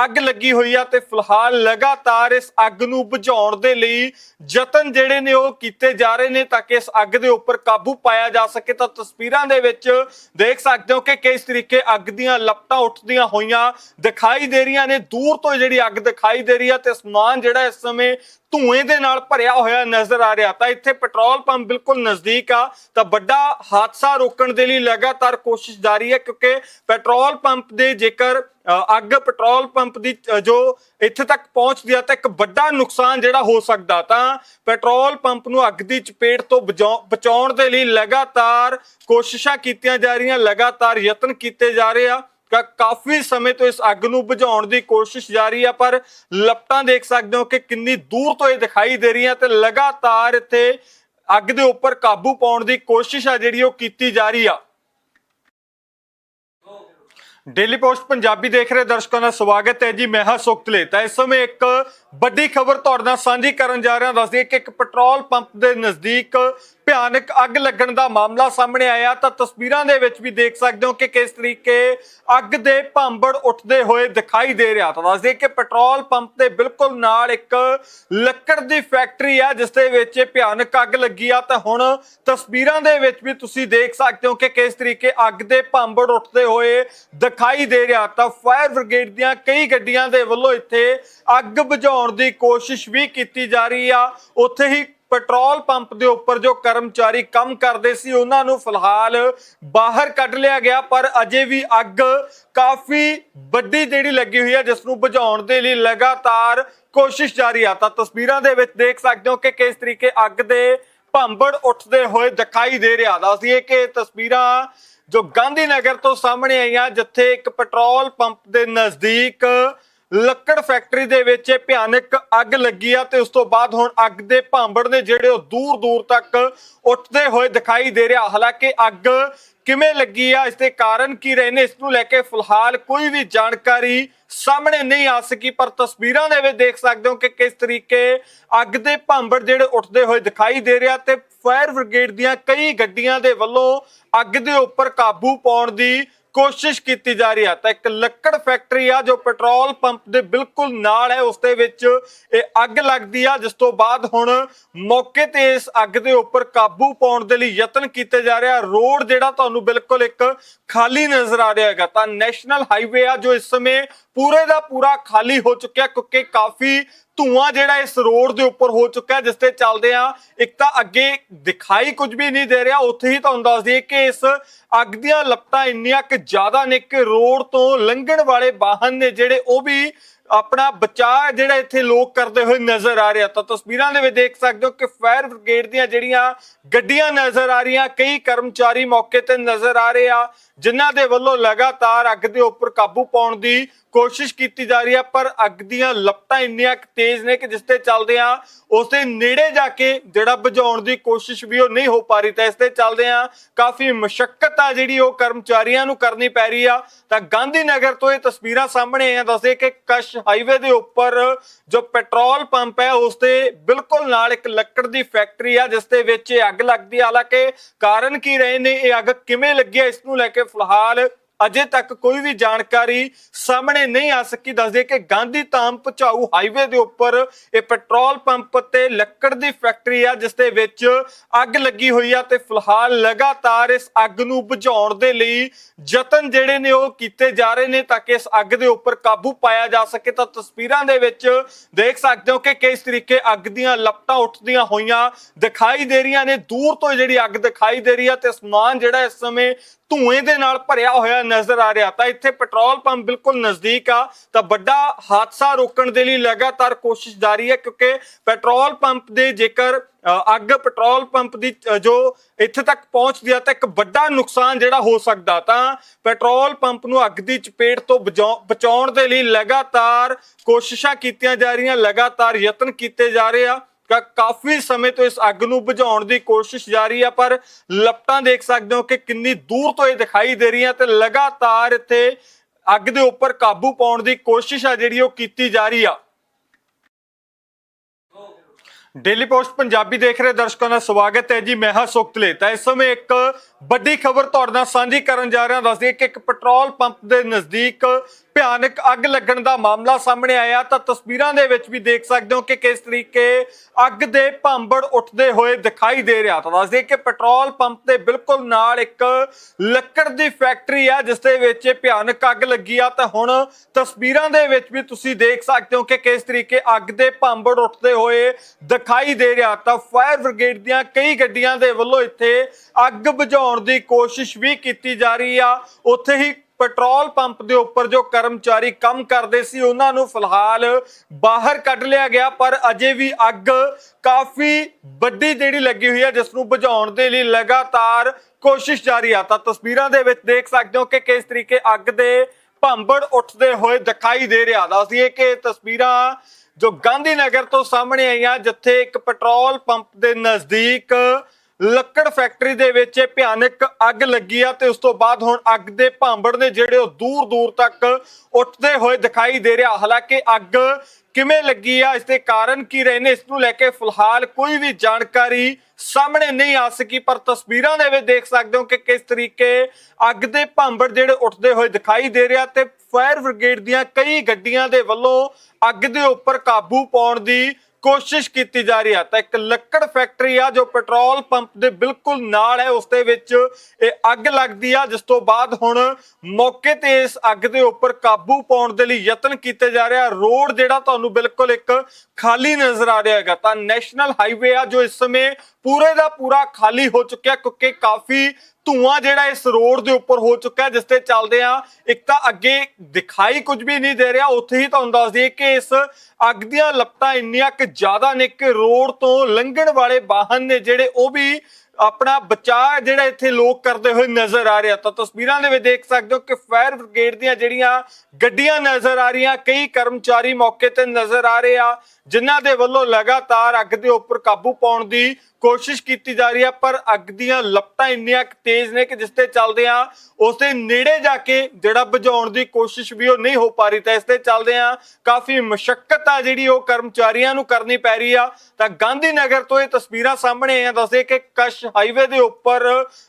ਅੱਗ ਲੱਗੀ ਹੋਈ ਆ ਤੇ ਫਿਲਹਾਲ ਲਗਾਤਾਰ ਇਸ ਅੱਗ ਨੂੰ ਬੁਝਾਉਣ ਦੇ ਲਈ ਯਤਨ ਜਿਹੜੇ ਨੇ ਉਹ ਕੀਤੇ ਜਾ ਰਹੇ ਨੇ ਤਾਂ ਕਿ ਇਸ ਅੱਗ ਦੇ ਉੱਪਰ ਕਾਬੂ ਪਾਇਆ ਜਾ ਸਕੇ। ਤਾਂ ਤਸਵੀਰਾਂ ਦੇ ਵਿੱਚ ਦੇਖ ਸਕਦੇ ਹੋ ਕਿ ਕਿਸ ਤਰੀਕੇ ਅੱਗ ਦੀਆਂ ਲਪਟਾਂ ਉੱਠਦੀਆਂ ਹੋਈਆਂ ਦਿਖਾਈ ਦੇ ਰਹੀਆਂ ਨੇ। ਦੂਰ ਤੋਂ ਜਿਹੜੀ ਅੱਗ ਦਿਖਾਈ ਦੇ ਰਹੀ ਆ ਤੇ ਸਮਾਨ ਜਿਹੜਾ ਇਸ ਸਮੇਂ ਧੂਏ ਦੇ ਨਾਲ ਭਰਿਆ ਹੋਇਆ ਨਜ਼ਰ ਆ ਰਿਹਾ। ਤਾਂ ਇੱਥੇ ਪੈਟਰੋਲ ਪੰਪ ਬਿਲਕੁਲ ਨਜ਼ਦੀਕ ਆ। ਤਾਂ ਵੱਡਾ ਹਾਦਸਾ ਰੋਕਣ ਦੇ ਲਈ ਲਗਾਤਾਰ ਕੋਸ਼ਿਸ਼ ਜਾਰੀ ਹੈ ਕਿਉਂਕਿ ਪੈਟਰੋਲ ਪੰਪ ਦੇ ਜੇਕਰ ਅੱਗ ਪੈਟਰੋਲ ਪੰਪ ਦੀ ਜੋ ਇੱਥੇ ਤੱਕ ਪਹੁੰਚਦੀ ਆ ਤਾਂ ਇੱਕ ਵੱਡਾ ਨੁਕਸਾਨ ਜਿਹੜਾ ਹੋ ਸਕਦਾ। ਤਾਂ ਪੈਟਰੋਲ ਪੰਪ ਨੂੰ ਅੱਗ ਦੀ ਚਪੇਟ ਤੋਂ ਬਚਾਉ- ਬਚਾਉਣ ਦੇ ਲਈ ਲਗਾਤਾਰ ਕੋਸ਼ਿਸ਼ਾਂ ਕੀਤੀਆਂ ਜਾ ਰਹੀਆਂ, ਲਗਾਤਾਰ ਯਤਨ ਕੀਤੇ ਜਾ ਰਹੇ ਆ। ਕਾਫੀ ਸਮੇਂ ਤੋਂ ਇਸ ਅੱਗ ਨੂੰ ਬੁਝਾਉਣ ਦੀ ਕੋਸ਼ਿਸ਼ ਜਾਰੀ ਆ, ਪਰ ਲਪਟਾਂ ਦੇਖ ਸਕਦੇ ਹੋ ਕਿ ਕਿੰਨੀ ਦੂਰ ਤੋਂ ਇਹ ਦਿਖਾਈ ਦੇ ਰਹੀਆਂ ਤੇ ਲਗਾਤਾਰ ਇੱਥੇ ਅੱਗ ਦੇ ਉੱਪਰ ਕਾਬੂ ਪਾਉਣ ਦੀ ਕੋਸ਼ਿਸ਼ ਆ ਜਿਹੜੀ ਉਹ ਕੀਤੀ ਜਾ ਰਹੀ ਆ। ਡੇਲੀ ਪੋਸਟ ਪੰਜਾਬੀ ਦੇਖ ਰਹੇ ਦਰਸ਼ਕਾਂ ਦਾ ਸਵਾਗਤ ਹੈ ਜੀ, ਮੈਂ ਹਾਂ ਸੁਖਤਲੇ ਤਾਂ ਇਸ ਸਮੇਂ ਇੱਕ ਵੱਡੀ ਖਬਰ ਤੁਹਾਡੇ ਨਾਲ ਸਾਂਝੀ ਕਰਨ ਜਾ ਰਿਹਾ ਦੱਸਦੀ ਕਿ ਇੱਕ ਪੈਟਰੋਲ ਪੰਪ ਦੇ ਨਜ਼ਦੀਕ ਭਿਆਨਕ ਅੱਗ ਲੱਗਣ ਦਾ ਮਾਮਲਾ ਸਾਹਮਣੇ ਆਇਆ। ਤਾਂ ਤਸਵੀਰਾਂ ਦੇ ਵਿੱਚ ਵੀ ਦੇਖ ਸਕਦੇ ਹੋ ਕਿ ਕਿਸ ਤਰੀਕੇ ਅੱਗ ਦੇ ਭਾਂਬੜ ਉੱਠਦੇ ਹੋਏ ਦਿਖਾਈ ਦੇ ਰਿਹਾ। ਤਾਂ ਦੱਸਦੇ ਕਿ ਪੈਟਰੋਲ ਪੰਪ ਦੇ ਬਿਲਕੁਲ ਨਾਲ ਇੱਕ ਲੱਕੜ ਦੀ ਫੈਕਟਰੀ ਆ, ਜਿਸ ਦੇ ਵਿੱਚ ਭਿਆਨਕ ਅੱਗ ਲੱਗੀ ਆ। ਤਾਂ ਹੁਣ ਤਸਵੀਰਾਂ ਦੇ ਵਿੱਚ ਵੀ ਤੁਸੀਂ ਦੇਖ ਸਕਦੇ ਹੋ ਕਿ ਕਿਸ ਤਰੀਕੇ ਅੱਗ ਦੇ ਭਾਂਬੜ ਉੱਠਦੇ ਹੋਏ ਦਿਖਾਈ ਦੇ ਰਿਹਾ। ਤਾਂ ਫਾਇਰ ਬ੍ਰਿਗੇਡ ਦੀਆਂ ਕਈ ਗੱਡੀਆਂ ਦੇ ਵੱਲੋਂ ਇੱਥੇ ਅੱਗ ਬੁਝਾਉਣ ਦੀ ਕੋਸ਼ਿਸ਼ ਵੀ ਕੀਤੀ ਜਾ ਰਹੀ ਆ। ਉੱਥੇ ਹੀ ਪੈਟਰੋਲ ਪੰਪ ਦੇ ਉੱਪਰ ਜੋ ਕਰਮਚਾਰੀ ਕੰਮ ਕਰਦੇ ਸੀ, ਉਹਨਾਂ ਨੂੰ ਫਿਲਹਾਲ ਬਾਹਰ ਕੱਢ ਲਿਆ ਗਿਆ, ਪਰ ਅਜੇ ਵੀ ਅੱਗ ਕਾਫੀ ਵੱਡੀ ਜਿਹੜੀ ਲੱਗੀ ਹੋਈ ਹੈ, ਜਿਸ ਨੂੰ ਬੁਝਾਉਣ ਦੇ ਲਈ ਲਗਾਤਾਰ ਕੋਸ਼ਿਸ਼ ਜਾਰੀ ਆ। ਤਾਂ ਤਸਵੀਰਾਂ ਦੇ ਵਿੱਚ ਦੇਖ ਸਕਦੇ ਹੋ ਕਿ ਕਿਸ ਤਰੀਕੇ ਅੱਗ ਦੇ ਭਾਂਬੜ ਉੱਠਦੇ ਹੋਏ ਦਿਖਾਈ ਦੇ ਰਿਹਾ। ਦੱਸਦੀਏ ਕਿ ਤਸਵੀਰਾਂ ਜੋ ਗਾਂਧੀ ਨਗਰ ਤੋਂ ਸਾਹਮਣੇ ਆਈਆਂ, ਜਿੱਥੇ ਇੱਕ ਪੈਟਰੋਲ ਪੰਪ ਦੇ ਨਜ਼ਦੀਕ ਲੱਕੜ ਫੈਕਟਰੀ ਦੇ ਵਿੱਚ ਇਹ ਭਿਆਨਕ ਅੱਗ ਲੱਗੀ ਆ ਤੇ ਉਸ ਤੋਂ ਬਾਅਦ ਹੁਣ ਅੱਗ ਦੇ ਭਾਂਬੜ ਨੇ ਜਿਹੜੇ ਉਹ ਦੂਰ ਦੂਰ ਤੱਕ ਉੱਠਦੇ ਹੋਏ ਦਿਖਾਈ ਦੇ ਰਿਹਾ। ਹਾਲਾਂਕਿ ਅੱਗ ਕਿਵੇਂ ਲੱਗੀ ਆ, ਇਸ ਦੇ ਕਾਰਨ ਕੀ ਰਹੇ ਨੇ, ਇਸ ਨੂੰ ਲੈ ਕੇ ਫਿਲਹਾਲ ਕੋਈ ਵੀ ਜਾਣਕਾਰੀ ਸਾਹਮਣੇ ਨਹੀਂ ਆ ਸਕੀ, ਪਰ ਤਸਵੀਰਾਂ ਦੇ ਵਿੱਚ ਦੇਖ ਸਕਦੇ ਹੋ ਕਿ ਕਿਸ ਤਰੀਕੇ ਅੱਗ ਦੇ ਭਾਂਬੜ ਜਿਹੜੇ ਉੱਠਦੇ ਹੋਏ ਦਿਖਾਈ ਦੇ ਰਿਹਾ ਤੇ ਫਾਇਰ ਬ੍ਰਿਗੇਡ ਦੀਆਂ ਕਈ ਗੱਡੀਆਂ ਦੇ ਵੱਲੋਂ ਅੱਗ ਦੇ ਉੱਪਰ ਕਾਬੂ ਪਾਉਣ ਦੀ ਕੋਸ਼ਿਸ਼ ਕੀਤੀ ਜਾ ਰਹੀ ਹੈ। ਤਾਂ ਇੱਕ ਲੱਕੜ ਫੈਕਟਰੀ ਆ, ਜੋ ਪੈਟਰੋਲ ਪੰਪ ਦੇ ਬਿਲਕੁਲ ਨਾਲ ਹੈ, ਉਸ ਦੇ ਵਿੱਚ ਇਹ ਅੱਗ ਲੱਗਦੀ ਆ। ਜਿਸ ਤੋਂ ਬਾਅਦ ਹੁਣ ਮੌਕੇ ਤੇ ਇਸ ਅੱਗ ਦੇ ਉੱਪਰ ਕਾਬੂ ਪਾਉਣ ਦੇ ਲਈ ਯਤਨ ਕੀਤੇ ਜਾ ਰਿਹਾ ਰੋਡ ਜਿਹੜਾ ਤੁਹਾਨੂੰ ਬਿਲਕੁਲ ਇੱਕ ਖਾਲੀ ਨਜ਼ਰ ਆ ਰਿਹਾ ਹੈਗਾ। ਤਾਂ ਨੈਸ਼ਨਲ ਹਾਈਵੇ ਆ, ਜੋ ਇਸ ਸਮੇਂ ਪੂਰੇ ਦਾ ਪੂਰਾ ਖਾਲੀ ਹੋ ਚੁੱਕਿਆ ਕਿਉਂਕਿ ਕਾਫੀ ਧੂਆਂ ਜਿਹੜਾ ਇਸ ਰੋਡ ਦੇ ਉੱਪਰ ਹੋ ਚੁੱਕਾ ਜਿਸ ਤੇ ਚੱਲਦੇ ਆ ਇੱਕ ਤਾਂ ਅੱਗੇ ਦਿਖਾਈ ਕੁਝ ਵੀ ਨਹੀਂ ਦੇ ਰਿਹਾ, ਉੱਥੇ ਹੀ ਤੁਹਾਨੂੰ ਦੱਸ ਦਈਏ ਕਿ ਇਸ ਅੱਗ ਦੀਆਂ ਲਪਟਾਂ ਇੰਨੀਆਂ ਕਿ ਜ਼ਿਆਦਾ ਨੇ ਕਿ ਰੋਡ ਤੋਂ ਲੰਘਣ ਵਾਲੇ ਵਾਹਨ ਨੇ ਜਿਹੜੇ ਉਹ ਵੀ ਆਪਣਾ ਬਚਾਅ ਜਿਹੜਾ ਇੱਥੇ ਲੋਕ ਕਰਦੇ ਹੋਏ ਨਜ਼ਰ ਆ ਰਿਹਾ। ਤਾਂ ਤਸਵੀਰਾਂ ਦੇ ਵਿੱਚ ਦੇਖ ਸਕਦੇ ਹੋ ਕਿ ਫਾਇਰ ਬ੍ਰਿਗੇਡ ਦੀਆਂ ਜਿਹੜੀਆਂ ਗੱਡੀਆਂ ਨਜ਼ਰ ਆ ਰਹੀਆਂ, ਕਈ ਕਰਮਚਾਰੀ ਮੌਕੇ ਤੇ ਨਜ਼ਰ ਆ ਰਹੇ ਆ, ਜਿਨ੍ਹਾਂ ਦੇ ਵੱਲੋਂ ਲਗਾਤਾਰ ਅੱਗ ਦੇ ਉੱਪਰ ਕਾਬੂ ਪਾਉਣ ਦੀ ਕੋਸ਼ਿਸ਼ ਕੀਤੀ ਜਾ ਰਹੀ ਹੈ ਪਰ ਅੱਗ ਦੀਆਂ ਲਪਟਾਂ ਇੰਨੀਆਂ ਤੇਜ਼ ਨੇ ਕਿ ਜਿਸ ਤੇ ਚੱਲਦੇ ਆ ਉਸ ਦੇ ਨੇੜੇ ਜਾ ਕੇ ਜਿਹੜਾ ਬੁਝਾਉਣ ਦੀ ਕੋਸ਼ਿਸ਼ ਵੀ ਉਹ ਨਹੀਂ ਹੋ ਪਾ ਰਹੀ। ਤਾਂ ਇਸ ਤੇ ਚੱਲਦੇ ਆ ਕਾਫੀ ਮੁਸ਼ਕਲ ਆ ਜਿਹੜੀ ਉਹ ਕਰਮਚਾਰੀਆਂ ਨੂੰ ਕਰਨੀ ਪੈ ਰਹੀ ਆ। ਤਾਂ ਗਾਂਧੀ ਨਗਰ ਤੋਂ ਇਹ ਤਸਵੀਰਾਂ ਸਾਹਮਣੇ ਆਈਆਂ ਦੱਸਦੇ ਕਿ ਕਸ਼ ਹਾਈਵੇ ਦੇ ਉੱਪਰ ਜੋ ਪੈਟਰੋਲ ਪੰਪ ਹੈ, ਉਸ ਦੇ ਬਿਲਕੁਲ ਨਾਲ ਇੱਕ ਲੱਕੜ ਦੀ ਫੈਕਟਰੀ ਆ, ਜਿਸ ਦੇ ਵਿੱਚ ਇਹ ਅੱਗ ਲੱਗਦੀ ਆ। ਹਾਲਾਂਕਿ ਕਾਰਨ ਕੀ ਰਹੇ ਨੇ, ਇਹ ਅੱਗ ਕਿਵੇਂ ਲੱਗੀ ਹੈ ਇਸ ਨੂੰ ਲੈ ਕੇ ਫਿਲਹਾਲ ਅਜੇ ਤੱਕ ਕੋਈ ਵੀ ਜਾਣਕਾਰੀ ਸਾਹਮਣੇ ਨਹੀਂ ਆ ਸਕੀ। ਦੱਸਦੇ ਕਿ ਗਾਂਧੀ ਧਾਮ ਪਚਾਊ ਹਾਈਵੇ ਦੇ ਉੱਪਰ ਇਹ ਪੈਟਰੋਲ ਪੰਪ ਤੇ ਲੱਕੜ ਦੀ ਫੈਕਟਰੀ ਆ, ਜਿਸ ਦੇ ਵਿੱਚ ਅੱਗ ਲੱਗੀ ਹੋਈ ਆ ਤੇ ਫਿਲਹਾਲ ਲਗਾਤਾਰ ਇਸ ਅੱਗ ਨੂੰ ਬੁਝਾਉਣ ਦੇ ਲਈ ਯਤਨ ਜਿਹੜੇ ਨੇ ਉਹ ਕੀਤੇ ਜਾ ਰਹੇ ਨੇ ਤਾਂ ਕਿ ਇਸ ਅੱਗ ਦੇ ਉੱਪਰ ਕਾਬੂ ਪਾਇਆ ਜਾ ਸਕੇ। ਤਾਂ ਤਸਵੀਰਾਂ ਦੇ ਵਿੱਚ ਦੇਖ ਸਕਦੇ ਹੋ ਕਿ ਕਿਸ ਤਰੀਕੇ ਅੱਗ ਦੀਆਂ ਲਪਟਾਂ ਉੱਠਦੀਆਂ ਹੋਈਆਂ ਦਿਖਾਈ ਦੇ ਰਹੀਆਂ ਨੇ। ਦੂਰ ਤੋਂ ਜਿਹੜੀ ਅੱਗ ਦਿਖਾਈ ਦੇ ਰਹੀ ਆ ਤੇ ਅਸਮਾਨ ਜਿਹੜਾ ਇਸ ਸਮੇਂ ਧੂਏ ਦੇ ਨਾਲ ਭਰਿਆ ਹੋਇਆ ਨਜ਼ਰ ਆ ਰਿਹਾ। ਤਾਂ ਇੱਥੇ ਪੈਟਰੋਲ ਪੰਪ ਬਿਲਕੁਲ ਨਜ਼ਦੀਕ ਆ। ਤਾਂ ਵੱਡਾ ਹਾਦਸਾ ਰੋਕਣ ਦੇ ਲਈ ਲਗਾਤਾਰ ਕੋਸ਼ਿਸ਼ ਜਾਰੀ ਹੈ ਕਿਉਂਕਿ ਪੈਟਰੋਲ ਪੰਪ ਦੇ ਜੇਕਰ ਅੱਗ ਪੈਟਰੋਲ ਪੰਪ ਦੀ ਜੋ ਇੱਥੇ ਤੱਕ ਪਹੁੰਚਦੀ ਆ ਤਾਂ ਇੱਕ ਵੱਡਾ ਨੁਕਸਾਨ ਜਿਹੜਾ ਹੋ ਸਕਦਾ। ਤਾਂ ਪੈਟਰੋਲ ਪੰਪ ਨੂੰ ਅੱਗ ਦੀ ਚਪੇਟ ਤੋਂ ਬਚਾਉ- ਬਚਾਉਣ ਦੇ ਲਈ ਲਗਾਤਾਰ ਕੋਸ਼ਿਸ਼ਾਂ ਕੀਤੀਆਂ ਜਾ ਰਹੀਆਂ, ਲਗਾਤਾਰ ਯਤਨ ਕੀਤੇ ਜਾ ਰਹੇ ਆ। ਕਾਫੀ ਸਮੇਂ ਤੋਂ ਇਸ ਅੱਗ ਨੂੰ ਬੁਝਾਉਣ ਦੀ ਕੋਸ਼ਿਸ਼ ਜਾਰੀ ਆ, ਪਰ ਲਪਟਾਂ ਦੇਖ ਸਕਦੇ ਹੋ ਕਿ ਕਿੰਨੀ ਦੂਰ ਤੋਂ ਇਹ ਦਿਖਾਈ ਦੇ ਰਹੀਆਂ ਤੇ ਲਗਾਤਾਰ ਇੱਥੇ ਅੱਗ ਦੇ ਉੱਪਰ ਕਾਬੂ ਪਾਉਣ ਦੀ ਕੋਸ਼ਿਸ਼ ਆ ਜਿਹੜੀ ਉਹ ਕੀਤੀ ਜਾ ਰਹੀ ਆ। ਡੇਲੀ ਪੋਸਟ ਪੰਜਾਬੀ ਦੇਖ ਰਹੇ ਦਰਸ਼ਕਾਂ ਦਾ ਸਵਾਗਤ ਹੈ ਜੀ, ਮੈਂ ਹਾਂ ਸੁਖਤਲੇ ਤਾਂ ਇਸ ਸਮੇਂ ਇੱਕ ਵੱਡੀ ਖਬਰ ਤੁਹਾਡੇ ਨਾਲ ਸਾਂਝੀ ਕਰਨ ਜਾ ਰਿਹਾ, ਦੱਸਦੀ ਕਿ ਇੱਕ ਪੈਟਰੋਲ ਪੰਪ ਦੇ ਨਜ਼ਦੀਕ ਭਿਆਨਕ ਅੱਗ ਲੱਗਣ ਦਾ ਮਾਮਲਾ ਸਾਹਮਣੇ ਆਇਆ। ਤਾਂ ਤਸਵੀਰਾਂ ਦੇ ਵਿੱਚ ਵੀ ਦੇਖ ਸਕਦੇ ਹੋ ਕਿ ਕਿਸ ਤਰੀਕੇ ਅੱਗ ਦੇ ਭਾਂਬੜ ਉੱਠਦੇ ਹੋਏ ਦਿਖਾਈ ਦੇ ਰਿਹਾ। ਤਾਂ ਦੱਸਦੇ ਕਿ ਪੈਟਰੋਲ ਪੰਪ ਦੇ ਬਿਲਕੁਲ ਨਾਲ ਇੱਕ ਲੱਕੜ ਦੀ ਫੈਕਟਰੀ ਆ ਜਿਸ ਦੇ ਵਿੱਚ ਭਿਆਨਕ ਅੱਗ ਲੱਗੀ ਆ। ਤਾਂ ਹੁਣ ਤਸਵੀਰਾਂ ਦੇ ਵਿੱਚ ਵੀ ਤੁਸੀਂ ਦੇਖ ਸਕਦੇ ਹੋ ਕਿ ਕਿਸ ਤਰੀਕੇ ਅੱਗ ਦੇ ਭਾਂਬੜ ਉੱਠਦੇ ਹੋਏ ਦਿਖਾਈ ਦੇ ਰਿਹਾ ਤਾਂ ਫਾਇਰ ਬ੍ਰਿਗੇਡ ਦੀਆਂ ਕਈ ਗੱਡੀਆਂ ਦੇ ਵੱਲੋਂ ਇੱਥੇ ਅੱਗ ਬੁਝਾਉਣ ਦੀ ਕੋਸ਼ਿਸ਼ ਵੀ ਕੀਤੀ ਜਾ ਰਹੀ ਆ। ਉੱਥੇ ਹੀ ਪੈਟਰੋਲ ਪੰਪ ਦੇ ਉੱਪਰ ਜੋ ਕਰਮਚਾਰੀ ਕੰਮ ਕਰਦੇ ਸੀ, ਉਹਨਾਂ ਨੂੰ ਫਿਲਹਾਲ ਬਾਹਰ ਕੱਢ ਲਿਆ ਗਿਆ, ਪਰ ਅਜੇ ਵੀ ਅੱਗ ਕਾਫੀ ਵੱਡੀ ਜਿਹੜੀ ਲੱਗੀ ਹੋਈ ਹੈ ਜਿਸ ਨੂੰ ਬੁਝਾਉਣ ਦੇ ਲਈ ਲਗਾਤਾਰ ਕੋਸ਼ਿਸ਼ ਜਾਰੀ ਆ। ਤਾਂ ਤਸਵੀਰਾਂ ਦੇ ਵਿੱਚ ਦੇਖ ਸਕਦੇ ਹੋ ਕਿ ਕਿਸ ਤਰੀਕੇ ਅੱਗ ਦੇ ਭਾਂਬੜ ਉੱਠਦੇ ਹੋਏ ਦਿਖਾਈ ਦੇ ਰਿਹਾ। ਦੱਸਦੀਏ ਕਿ ਤਸਵੀਰਾਂ ਜੋ ਗਾਂਧੀ ਨਗਰ ਤੋਂ ਸਾਹਮਣੇ ਆਈਆਂ, ਜਿੱਥੇ ਇੱਕ ਪੈਟਰੋਲ ਪੰਪ ਦੇ ਨਜ਼ਦੀਕ ਲੱਕੜ ਫੈਕਟਰੀ ਦੇ ਵਿੱਚ ਭਿਆਨਕ ਅੱਗ ਲੱਗੀ ਆ ਤੇ ਉਸ ਤੋਂ ਬਾਅਦ ਹੁਣ ਅੱਗ ਦੇ ਭਾਂਬੜ ਨੇ ਜਿਹੜੇ ਉਹ ਦੂਰ ਦੂਰ ਤੱਕ ਉੱਠਦੇ ਹੋਏ ਦਿਖਾਈ ਦੇ ਰਿਹਾ। ਹਾਲਾਂਕਿ ਅੱਗ ਕਿਵੇਂ ਲੱਗੀ ਆ, ਇਸ ਦੇ ਕਾਰਨ ਕੀ ਰਹੇ ਨੇ, ਇਸ ਨੂੰ ਲੈ ਕੇ ਫਿਲਹਾਲ ਕੋਈ ਵੀ ਜਾਣਕਾਰੀ ਸਾਹਮਣੇ ਨਹੀਂ ਆ ਸਕੀ, ਪਰ ਤਸਵੀਰਾਂ ਦੇ ਵਿੱਚ ਦੇਖ ਸਕਦੇ ਹੋ ਕਿ ਕਿਸ ਤਰੀਕੇ ਅੱਗ ਦੇ ਭਾਂਬੜ ਜਿਹੜੇ ਉੱਠਦੇ ਹੋਏ ਦਿਖਾਈ ਦੇ ਰਿਹਾ ਤੇ ਫਾਇਰ ਬ੍ਰਿਗੇਡ ਦੀਆਂ ਕਈ ਗੱਡੀਆਂ ਦੇ ਵੱਲੋਂ ਅੱਗ ਦੇ ਉੱਪਰ ਕਾਬੂ ਪਾਉਣ ਦੀ ਕੋਸ਼ਿਸ਼ ਕੀਤੀ ਜਾ ਰਹੀ ਹੈ। ਤਾਂ ਇੱਕ ਲੱਕੜ ਫੈਕਟਰੀ ਆ, ਜੋ ਪੈਟਰੋਲ ਪੰਪ ਦੇ ਬਿਲਕੁਲ ਨਾਲ ਹੈ, ਉਸ ਦੇ ਵਿੱਚ ਇਹ ਅੱਗ ਲੱਗਦੀ ਆ। ਜਿਸ ਤੋਂ ਬਾਅਦ ਹੁਣ ਮੌਕੇ ਤੇ ਇਸ ਅੱਗ ਦੇ ਉੱਪਰ ਕਾਬੂ ਪਾਉਣ ਦੇ ਲਈ ਯਤਨ ਕੀਤੇ ਜਾ ਰਿਹਾ ਰੋਡ ਜਿਹੜਾ ਤੁਹਾਨੂੰ ਬਿਲਕੁਲ ਇੱਕ ਖਾਲੀ ਨਜ਼ਰ ਆ ਰਿਹਾ ਹੈਗਾ। ਤਾਂ ਨੈਸ਼ਨਲ ਹਾਈਵੇ ਆ, ਜੋ ਇਸ ਸਮੇਂ ਪੂਰੇ ਦਾ ਪੂਰਾ ਖਾਲੀ ਹੋ ਚੁੱਕਿਆ, ਕਿਉਂਕਿ ਕਾਫੀ ਧੂਆਂ ਜਿਹੜਾ ਇਸ ਰੋਡ ਦੇ ਉੱਪਰ ਹੋ ਚੁੱਕਾ ਜਿਸ ਤੇ ਚੱਲਦੇ ਆ ਇੱਕ ਤਾਂ ਅੱਗੇ ਦਿਖਾਈ ਕੁਝ ਵੀ ਨਹੀਂ ਦੇ ਰਿਹਾ, ਉੱਥੇ ਹੀ ਤੁਹਾਨੂੰ ਦੱਸ ਦਈਏ ਕਿ ਇਸ ਅੱਗ ਦੀਆਂ ਲਪਟਾਂ ਇੰਨੀਆਂ ਕਿ ਜ਼ਿਆਦਾ ਨੇ ਕਿ ਰੋਡ ਤੋਂ ਲੰਘਣ ਵਾਲੇ ਵਾਹਨ ਨੇ ਜਿਹੜੇ, ਉਹ ਵੀ ਆਪਣਾ ਬਚਾਅ ਜਿਹੜਾ ਇੱਥੇ ਲੋਕ ਕਰਦੇ ਹੋਏ ਨਜ਼ਰ ਆ ਰਿਹਾ। ਤਾਂ ਤਸਵੀਰਾਂ ਦੇ ਵਿੱਚ ਦੇਖ ਸਕਦੇ ਹੋ ਕਿ ਫਾਇਰ ਬ੍ਰਿਗੇਡ ਦੀਆਂ ਜਿਹੜੀਆਂ ਗੱਡੀਆਂ ਨਜ਼ਰ ਆ ਰਹੀਆਂ, ਕਈ ਕਰਮਚਾਰੀ ਮੌਕੇ ਤੇ ਨਜ਼ਰ ਆ ਰਹੇ ਆ। ਜਿਨ੍ਹਾਂ ਦੇ ਵੱਲੋਂ ਲਗਾਤਾਰ ਅੱਗ ਦੇ ਉੱਪਰ ਕਾਬੂ ਪਾਉਣ ਦੀ ਕੋਸ਼ਿਸ਼ ਕੀਤੀ ਜਾ ਰਹੀ ਹੈ, ਪਰ ਅੱਗ ਦੀਆਂ ਲਪਟਾਂ ਇੰਨੀਆਂ ਤੇਜ਼ ਨੇ ਕਿ ਜਿਸ ਤੇ ਚੱਲਦੇ ਆ ਉਸ ਦੇ ਨੇੜੇ ਜਾ ਕੇ ਜਿਹੜਾ ਬੁਝਾਉਣ ਦੀ ਕੋਸ਼ਿਸ਼ ਵੀ ਉਹ ਨਹੀਂ ਹੋ ਪਾ ਰਹੀ, ਤਾਂ ਇਸ ਤੇ ਚੱਲਦੇ ਆ ਕਾਫੀ ਮੁਸ਼ਕਲ ਆ ਜਿਹੜੀ ਉਹ ਕਰਮਚਾਰੀਆਂ ਨੂੰ ਕਰਨੀ ਪੈ ਰਹੀ ਆ। ਤਾਂ ਗਾਂਧੀ ਨਗਰ ਤੋਂ ਇਹ ਤਸਵੀਰਾਂ ਸਾਹਮਣੇ ਆਈਆਂ, ਦੱਸਦੇ ਕਿ ਕਸ਼ ਹਾਈਵੇ ਦੇ ਉੱਪਰ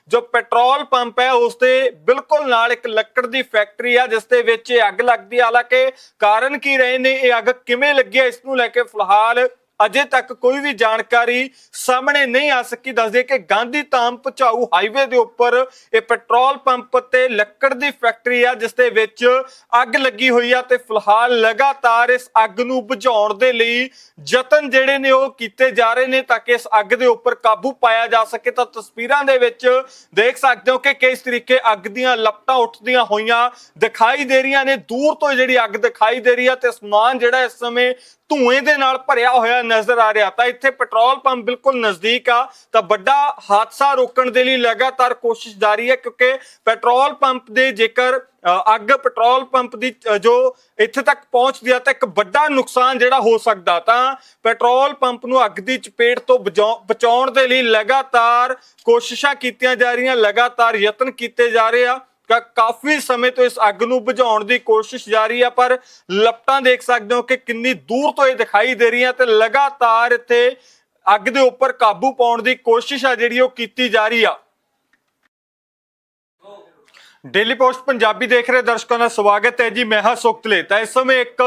ਜੋ ਪੈਟਰੋਲ ਪੰਪ ਹੈ, ਉਸ ਦੇ ਬਿਲਕੁਲ ਨਾਲ ਇੱਕ ਲੱਕੜ ਦੀ ਫੈਕਟਰੀ ਆ, ਜਿਸ ਦੇ ਵਿੱਚ ਇਹ ਅੱਗ ਲੱਗਦੀ ਆ। ਹਾਲਾਂਕਿ ਕਾਰਨ ਕੀ ਰਹੇ ਨੇ, ਇਹ ਅੱਗ ਕਿਵੇਂ ਲੱਗੀ ਆ, ਇਸ ਨੂੰ ਲੈ ਕੇ ਫਿਲਹਾਲ ਅਜੇ ਤੱਕ ਕੋਈ ਵੀ ਜਾਣਕਾਰੀ ਸਾਹਮਣੇ ਨਹੀਂ ਆ ਸਕੀ। ਦੱਸਦੇ ਕਿ ਗਾਂਧੀ ਧਾਮ ਪਚਾਊ ਹਾਈਵੇ ਦੇ ਉੱਪਰ ਇਹ ਪੈਟਰੋਲ ਪੰਪ ਤੇ ਲੱਕੜ ਦੀ ਫੈਕਟਰੀ ਆ, ਜਿਸ ਦੇ ਵਿੱਚ ਅੱਗ ਲੱਗੀ ਹੋਈ ਆ ਤੇ ਫਿਲਹਾਲ ਲਗਾਤਾਰ ਇਸ ਅੱਗ ਨੂੰ ਬੁਝਾਉਣ ਦੇ ਲਈ ਯਤਨ ਜਿਹੜੇ ਨੇ ਉਹ ਕੀਤੇ ਜਾ ਰਹੇ ਨੇ ਤਾਂ ਕਿ ਇਸ ਅੱਗ ਦੇ ਉੱਪਰ ਕਾਬੂ ਪਾਇਆ ਜਾ ਸਕੇ। ਤਾਂ ਤਸਵੀਰਾਂ ਦੇ ਵਿੱਚ ਦੇਖ ਸਕਦੇ ਹੋ ਕਿ ਕਿਸ ਤਰੀਕੇ ਅੱਗ ਦੀਆਂ ਲਪਟਾਂ ਉੱਠਦੀਆਂ ਹੋਈਆਂ ਦਿਖਾਈ ਦੇ ਰਹੀਆਂ ਨੇ। ਦੂਰ ਤੋਂ ਜਿਹੜੀ ਅੱਗ ਦਿਖਾਈ ਦੇ ਰਹੀ ਆ ਤੇ ਅਸਮਾਨ ਜਿਹੜਾ ਇਸ ਸਮੇਂ ਧੂਏ ਦੇ ਨਾਲ ਭਰਿਆ ਹੋਇਆ ਨਜ਼ਰ ਆ ਰਿਹਾ। ਤਾਂ ਇੱਥੇ ਪੈਟਰੋਲ ਪੰਪ ਬਿਲਕੁਲ ਨਜ਼ਦੀਕ ਆ। ਤਾਂ ਵੱਡਾ ਹਾਦਸਾ ਰੋਕਣ ਦੇ ਲਈ ਲਗਾਤਾਰ ਕੋਸ਼ਿਸ਼ ਜਾਰੀ ਹੈ ਕਿਉਂਕਿ ਪੈਟਰੋਲ ਪੰਪ ਦੇ ਜੇਕਰ ਅੱਗ ਪੈਟਰੋਲ ਪੰਪ ਦੀ ਜੋ ਇੱਥੇ ਤੱਕ ਪਹੁੰਚਦੀ ਆ ਤਾਂ ਇੱਕ ਵੱਡਾ ਨੁਕਸਾਨ ਜਿਹੜਾ ਹੋ ਸਕਦਾ। ਤਾਂ ਪੈਟਰੋਲ ਪੰਪ ਨੂੰ ਅੱਗ ਦੀ ਚਪੇਟ ਤੋਂ ਬਚਾਉ- ਬਚਾਉਣ ਦੇ ਲਈ ਲਗਾਤਾਰ ਕੋਸ਼ਿਸ਼ਾਂ ਕੀਤੀਆਂ ਜਾ ਰਹੀਆਂ, ਲਗਾਤਾਰ ਯਤਨ ਕੀਤੇ ਜਾ ਰਹੇ ਆ। ਕਾਫੀ ਸਮੇਂ ਤੋਂ ਇਸ ਅੱਗ ਨੂੰ ਬੁਝਾਉਣ ਦੀ ਕੋਸ਼ਿਸ਼ ਜਾਰੀ ਆ, ਪਰ ਲਪਟਾਂ ਦੇਖ ਸਕਦੇ ਹੋ ਕਿ ਕਿੰਨੀ ਦੂਰ ਤੋਂ ਇਹ ਦਿਖਾਈ ਦੇ ਰਹੀਆਂ ਤੇ ਲਗਾਤਾਰ ਇੱਥੇ ਅੱਗ ਦੇ ਉੱਪਰ ਕਾਬੂ ਪਾਉਣ ਦੀ ਕੋਸ਼ਿਸ਼ ਆ ਜਿਹੜੀ ਉਹ ਕੀਤੀ ਜਾ ਰਹੀ ਆ। ਡੇਲੀ ਪੋਸਟ ਪੰਜਾਬੀ ਦੇਖ ਰਹੇ ਦਰਸ਼ਕਾਂ ਦਾ ਸਵਾਗਤ ਹੈ ਜੀ। ਮੈਂ ਹਾਂ ਸੁਖਤਲੇ ਤਾਂ ਇਸ ਸਮੇਂ ਇੱਕ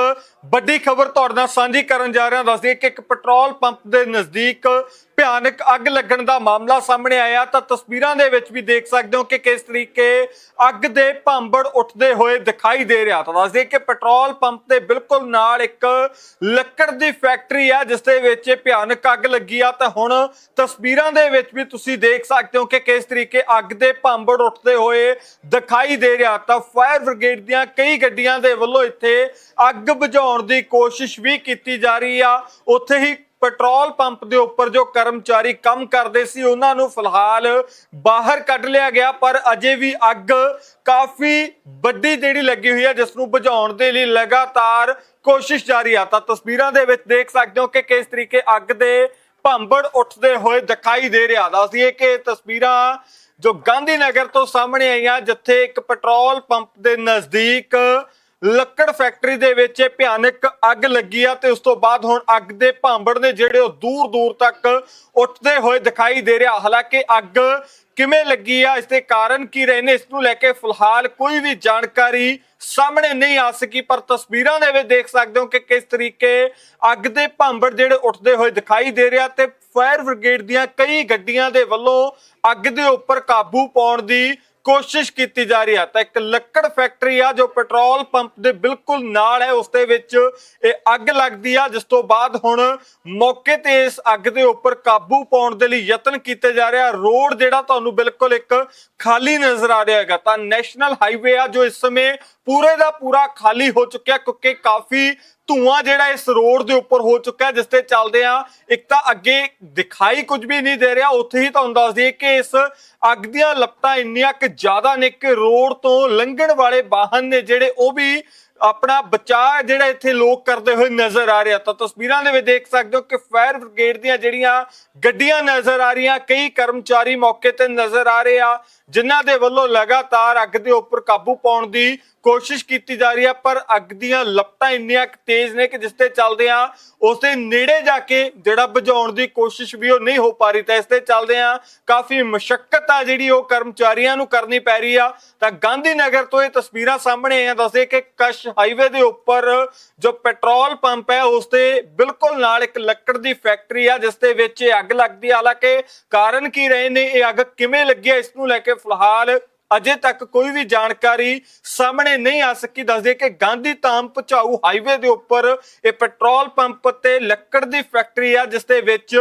ਵੱਡੀ ਖਬਰ ਤੁਹਾਡੇ ਨਾਲ ਸਾਂਝੀ ਕਰਨ ਜਾ ਰਿਹਾ, ਦੱਸਦੀ ਕਿ ਇੱਕ ਪੈਟਰੋਲ ਪੰਪ ਦੇ ਨਜ਼ਦੀਕ ਭਿਆਨਕ ਅੱਗ ਲੱਗਣ ਦਾ ਮਾਮਲਾ ਸਾਹਮਣੇ ਆਇਆ ਤਾਂ ਤਸਵੀਰਾਂ ਦੇ ਵਿੱਚ ਵੀ ਦੇਖ ਸਕਦੇ ਹੋ ਕਿ ਕਿਸ ਤਰੀਕੇ ਅੱਗ ਦੇ ਭਾਂਬੜ ਉੱਠਦੇ ਹੋਏ ਦਿਖਾਈ ਦੇ ਰਿਹਾ। ਤਾਂ ਦੱਸਦੇ ਕਿ ਪੈਟਰੋਲ ਪੰਪ ਦੇ ਬਿਲਕੁਲ ਨਾਲ ਇੱਕ ਲੱਕੜ ਦੀ ਫੈਕਟਰੀ ਆ ਜਿਸ ਦੇ ਵਿੱਚ ਭਿਆਨਕ ਅੱਗ ਲੱਗੀ ਆ। ਤਾਂ ਹੁਣ ਤਸਵੀਰਾਂ ਦੇ ਵਿੱਚ ਵੀ ਤੁਸੀਂ ਦੇਖ ਸਕਦੇ ਹੋ ਕਿ ਕਿਸ ਤਰੀਕੇ ਅੱਗ ਦੇ ਭਾਂਬੜ ਉੱਠਦੇ ਹੋਏ ਦਿਖਾਈ ਦੇ ਰਿਹਾ। ਤਾਂ ਫਾਇਰ ਬ੍ਰਿਗੇਡ ਦੀਆਂ ਕਈ ਗੱਡੀਆਂ ਦੇ ਵੱਲੋਂ ਇੱਥੇ ਅੱਗ ਬੁਝਾਉਣ ਦੀ ਕੋਸ਼ਿਸ਼ ਵੀ ਕੀਤੀ ਜਾ ਰਹੀ ਆ। ਉੱਥੇ ਹੀ ਪੈਟਰੋਲ ਪੰਪ ਦੇ ਉੱਪਰ ਜੋ ਕਰਮਚਾਰੀ ਕੰਮ ਕਰਦੇ ਸੀ, ਉਹਨਾਂ ਨੂੰ ਫਿਲਹਾਲ ਬਾਹਰ ਕੱਢ ਲਿਆ ਗਿਆ, ਪਰ ਅਜੇ ਵੀ ਅੱਗ ਕਾਫੀ ਵੱਡੀ ਜਿਹੜੀ ਲੱਗੀ ਹੋਈ ਹੈ ਜਿਸ ਨੂੰ ਬੁਝਾਉਣ ਦੇ ਲਈ ਲਗਾਤਾਰ ਕੋਸ਼ਿਸ਼ ਜਾਰੀ ਆ। ਤਾਂ ਤਸਵੀਰਾਂ ਦੇ ਵਿੱਚ ਦੇਖ ਸਕਦੇ ਹੋ ਕਿ ਕਿਸ ਤਰੀਕੇ ਅੱਗ ਦੇ ਭਾਂਬੜ ਉੱਠਦੇ ਹੋਏ ਦਿਖਾਈ ਦੇ ਰਿਹਾ। ਦੱਸਦੀਏ ਕਿ ਤਸਵੀਰਾਂ ਜੋ ਗਾਂਧੀ ਨਗਰ ਤੋਂ ਸਾਹਮਣੇ ਆਈਆਂ, ਜਿੱਥੇ ਇੱਕ ਪੈਟਰੋਲ ਪੰਪ ਦੇ ਨਜ਼ਦੀਕ ਲੱਕੜ ਫੈਕਟਰੀ ਦੇ ਵਿੱਚ ਇਹ ਭਿਆਨਕ ਅੱਗ ਲੱਗੀ ਆ ਤੇ ਉਸ ਤੋਂ ਬਾਅਦ ਹੁਣ ਅੱਗ ਦੇ ਭਾਂਬੜ ਨੇ ਜਿਹੜੇ ਉਹ ਦੂਰ ਦੂਰ ਤੱਕ ਉੱਠਦੇ ਹੋਏ ਦਿਖਾਈ ਦੇ ਰਿਹਾ। ਹਾਲਾਂਕਿ ਅੱਗ ਕਿਵੇਂ ਲੱਗੀ ਆ, ਇਸ ਦੇ ਕਾਰਨ ਕੀ ਰਹੇ ਨੇ, ਇਸ ਨੂੰ ਲੈ ਕੇ ਫਿਲਹਾਲ ਕੋਈ ਵੀ ਜਾਣਕਾਰੀ ਸਾਹਮਣੇ ਨਹੀਂ ਆ ਸਕੀ, ਪਰ ਤਸਵੀਰਾਂ ਦੇ ਵਿੱਚ ਦੇਖ ਸਕਦੇ ਹੋ ਕਿ ਕਿਸ ਤਰੀਕੇ ਅੱਗ ਦੇ ਭਾਂਬੜ ਜਿਹੜੇ ਉੱਠਦੇ ਹੋਏ ਦਿਖਾਈ ਦੇ ਰਿਹਾ ਤੇ ਫਾਇਰ ਬ੍ਰਿਗੇਡ ਦੀਆਂ ਕਈ ਗੱਡੀਆਂ ਦੇ ਵੱਲੋਂ ਅੱਗ ਦੇ ਉੱਪਰ ਕਾਬੂ ਪਾਉਣ ਦੀ ਕੋਸ਼ਿਸ਼ ਕੀਤੀ ਜਾ ਰਹੀ ਹੈ ਤਾਂ ਇੱਕ ਲੱਕੜ ਫੈਕਟਰੀ ਆ ਜੋ ਪੈਟਰੋਲ ਪੰਪ ਦੇ ਬਿਲਕੁਲ ਨਾਲ ਹੈ, ਉਸ ਦੇ ਵਿੱਚ ਇਹ ਅੱਗ ਲੱਗਦੀ ਆ, ਜਿਸ ਤੋਂ ਬਾਅਦ ਹੁਣ ਮੌਕੇ ਤੇ ਇਸ ਅੱਗ ਦੇ ਉੱਪਰ ਕਾਬੂ ਪਾਉਣ ਦੇ ਲਈ ਯਤਨ ਕੀਤੇ ਜਾ ਰਿਹਾ ਰੋਡ ਜਿਹੜਾ ਤੁਹਾਨੂੰ ਬਿਲਕੁਲ ਇੱਕ ਖਾਲੀ ਨਜ਼ਰ ਆ ਰਿਹਾ ਹੈਗਾ, ਤਾਂ ਨੈਸ਼ਨਲ ਹਾਈਵੇ ਆ ਜੋ ਇਸ ਸਮੇਂ ਪੂਰੇ ਦਾ ਪੂਰਾ ਖਾਲੀ ਹੋ ਚੁੱਕਿਆ ਕਿਉਂਕਿ ਕਾਫੀ ਧੂਆਂ ਜਿਹੜਾ ਇਸ ਰੋਡ ਦੇ ਉੱਪਰ ਹੋ ਚੁੱਕਾ ਜਿਸ ਤੇ ਚੱਲਦੇ ਆ ਇੱਕ ਤਾਂ ਅੱਗੇ ਦਿਖਾਈ ਕੁਝ ਵੀ ਨਹੀਂ ਦੇ ਰਿਹਾ, ਉੱਥੇ ਹੀ ਤੁਹਾਨੂੰ ਦੱਸ ਦਈਏ ਕਿ ਇਸ ਅੱਗ ਦੀਆਂ ਲਪਟਾਂ ਇੰਨੀਆਂ ਕਿ ਜ਼ਿਆਦਾ ਨੇ ਕਿ ਰੋਡ ਤੋਂ ਲੰਘਣ ਵਾਲੇ ਵਾਹਨ ਨੇ ਜਿਹੜੇ ਉਹ ਵੀ ਆਪਣਾ ਬਚਾਅ ਜਿਹੜਾ ਇੱਥੇ ਲੋਕ ਕਰਦੇ ਹੋਏ ਨਜ਼ਰ ਆ ਰਿਹਾ। ਤਾਂ ਤਸਵੀਰਾਂ ਦੇ ਵਿੱਚ ਦੇਖ ਸਕਦੇ ਹੋ ਕਿ ਫਾਇਰ ਬ੍ਰਿਗੇਡ ਦੀਆਂ ਜਿਹੜੀਆਂ ਗੱਡੀਆਂ ਨਜ਼ਰ ਆ ਰਹੀਆਂ, ਕਈ ਕਰਮਚਾਰੀ ਮੌਕੇ ਤੇ ਨਜ਼ਰ ਆ ਰਹੇ ਆ। ਜਿਨ੍ਹਾਂ ਦੇ ਵੱਲੋਂ ਲਗਾਤਾਰ ਅੱਗ ਦੇ ਉੱਪਰ ਕਾਬੂ ਪਾਉਣ ਦੀ ਕੋਸ਼ਿਸ਼ ਕੀਤੀ ਜਾ ਰਹੀ ਹੈ, ਪਰ ਅੱਗ ਦੀਆਂ ਲਪਟਾਂ ਇੰਨੀਆਂ ਤੇਜ਼ ਨੇ ਕਿ ਜਿਸ ਤੇ ਚੱਲਦੇ ਆ ਉਸ ਦੇ ਨੇੜੇ ਜਾ ਕੇ ਜਿਹੜਾ ਬੁਝਾਉਣ ਦੀ ਕੋਸ਼ਿਸ਼ ਵੀ ਉਹ ਨਹੀਂ ਹੋ ਪਾ ਰਹੀ, ਤਾਂ ਇਸ ਤੇ ਚੱਲਦੇ ਆ ਕਾਫੀ ਮੁਸ਼ਕਲ ਆ ਜਿਹੜੀ ਉਹ ਕਰਮਚਾਰੀਆਂ ਨੂੰ ਕਰਨੀ ਪੈ ਰਹੀ ਆ। ਤਾਂ ਗਾਂਧੀ ਨਗਰ ਤੋਂ ਇਹ ਤਸਵੀਰਾਂ ਸਾਹਮਣੇ ਆਈਆਂ, ਦੱਸਦੇ ਕਿ ਕਸ਼ ਹਾਈਵੇ ਦੇ ਉੱਪਰ ਜੋ ਪੈਟਰੋਲ ਪੰਪ ਹੈ, ਉਸ ਦੇ ਬਿਲਕੁਲ ਨਾਲ ਇੱਕ ਲੱਕੜ ਦੀ ਫੈਕਟਰੀ ਆ, ਜਿਸ ਦੇ ਵਿੱਚ ਇਹ ਅੱਗ ਲੱਗਦੀ ਆ। ਹਾਲਾਂਕਿ ਕਾਰਨ ਕੀ ਰਹੇ ਨੇ, ਇਹ ਅੱਗ ਕਿਵੇਂ ਲੱਗੀ ਆ, ਇਸ ਨੂੰ ਲੈ ਕੇ ਫਿਲਹਾਲ ਅਜੇ ਤੱਕ ਕੋਈ ਵੀ ਜਾਣਕਾਰੀ ਸਾਹਮਣੇ ਨਹੀਂ ਆ ਸਕੀ। ਦੱਸਦੇ ਕਿ ਗਾਂਧੀ ਧਾਮ ਪਚਾਊ ਹਾਈਵੇ ਦੇ ਉੱਪਰ ਇਹ ਪੈਟਰੋਲ ਪੰਪ ਤੇ ਲੱਕੜ ਦੀ ਫੈਕਟਰੀ ਆ, ਜਿਸ ਦੇ ਵਿੱਚ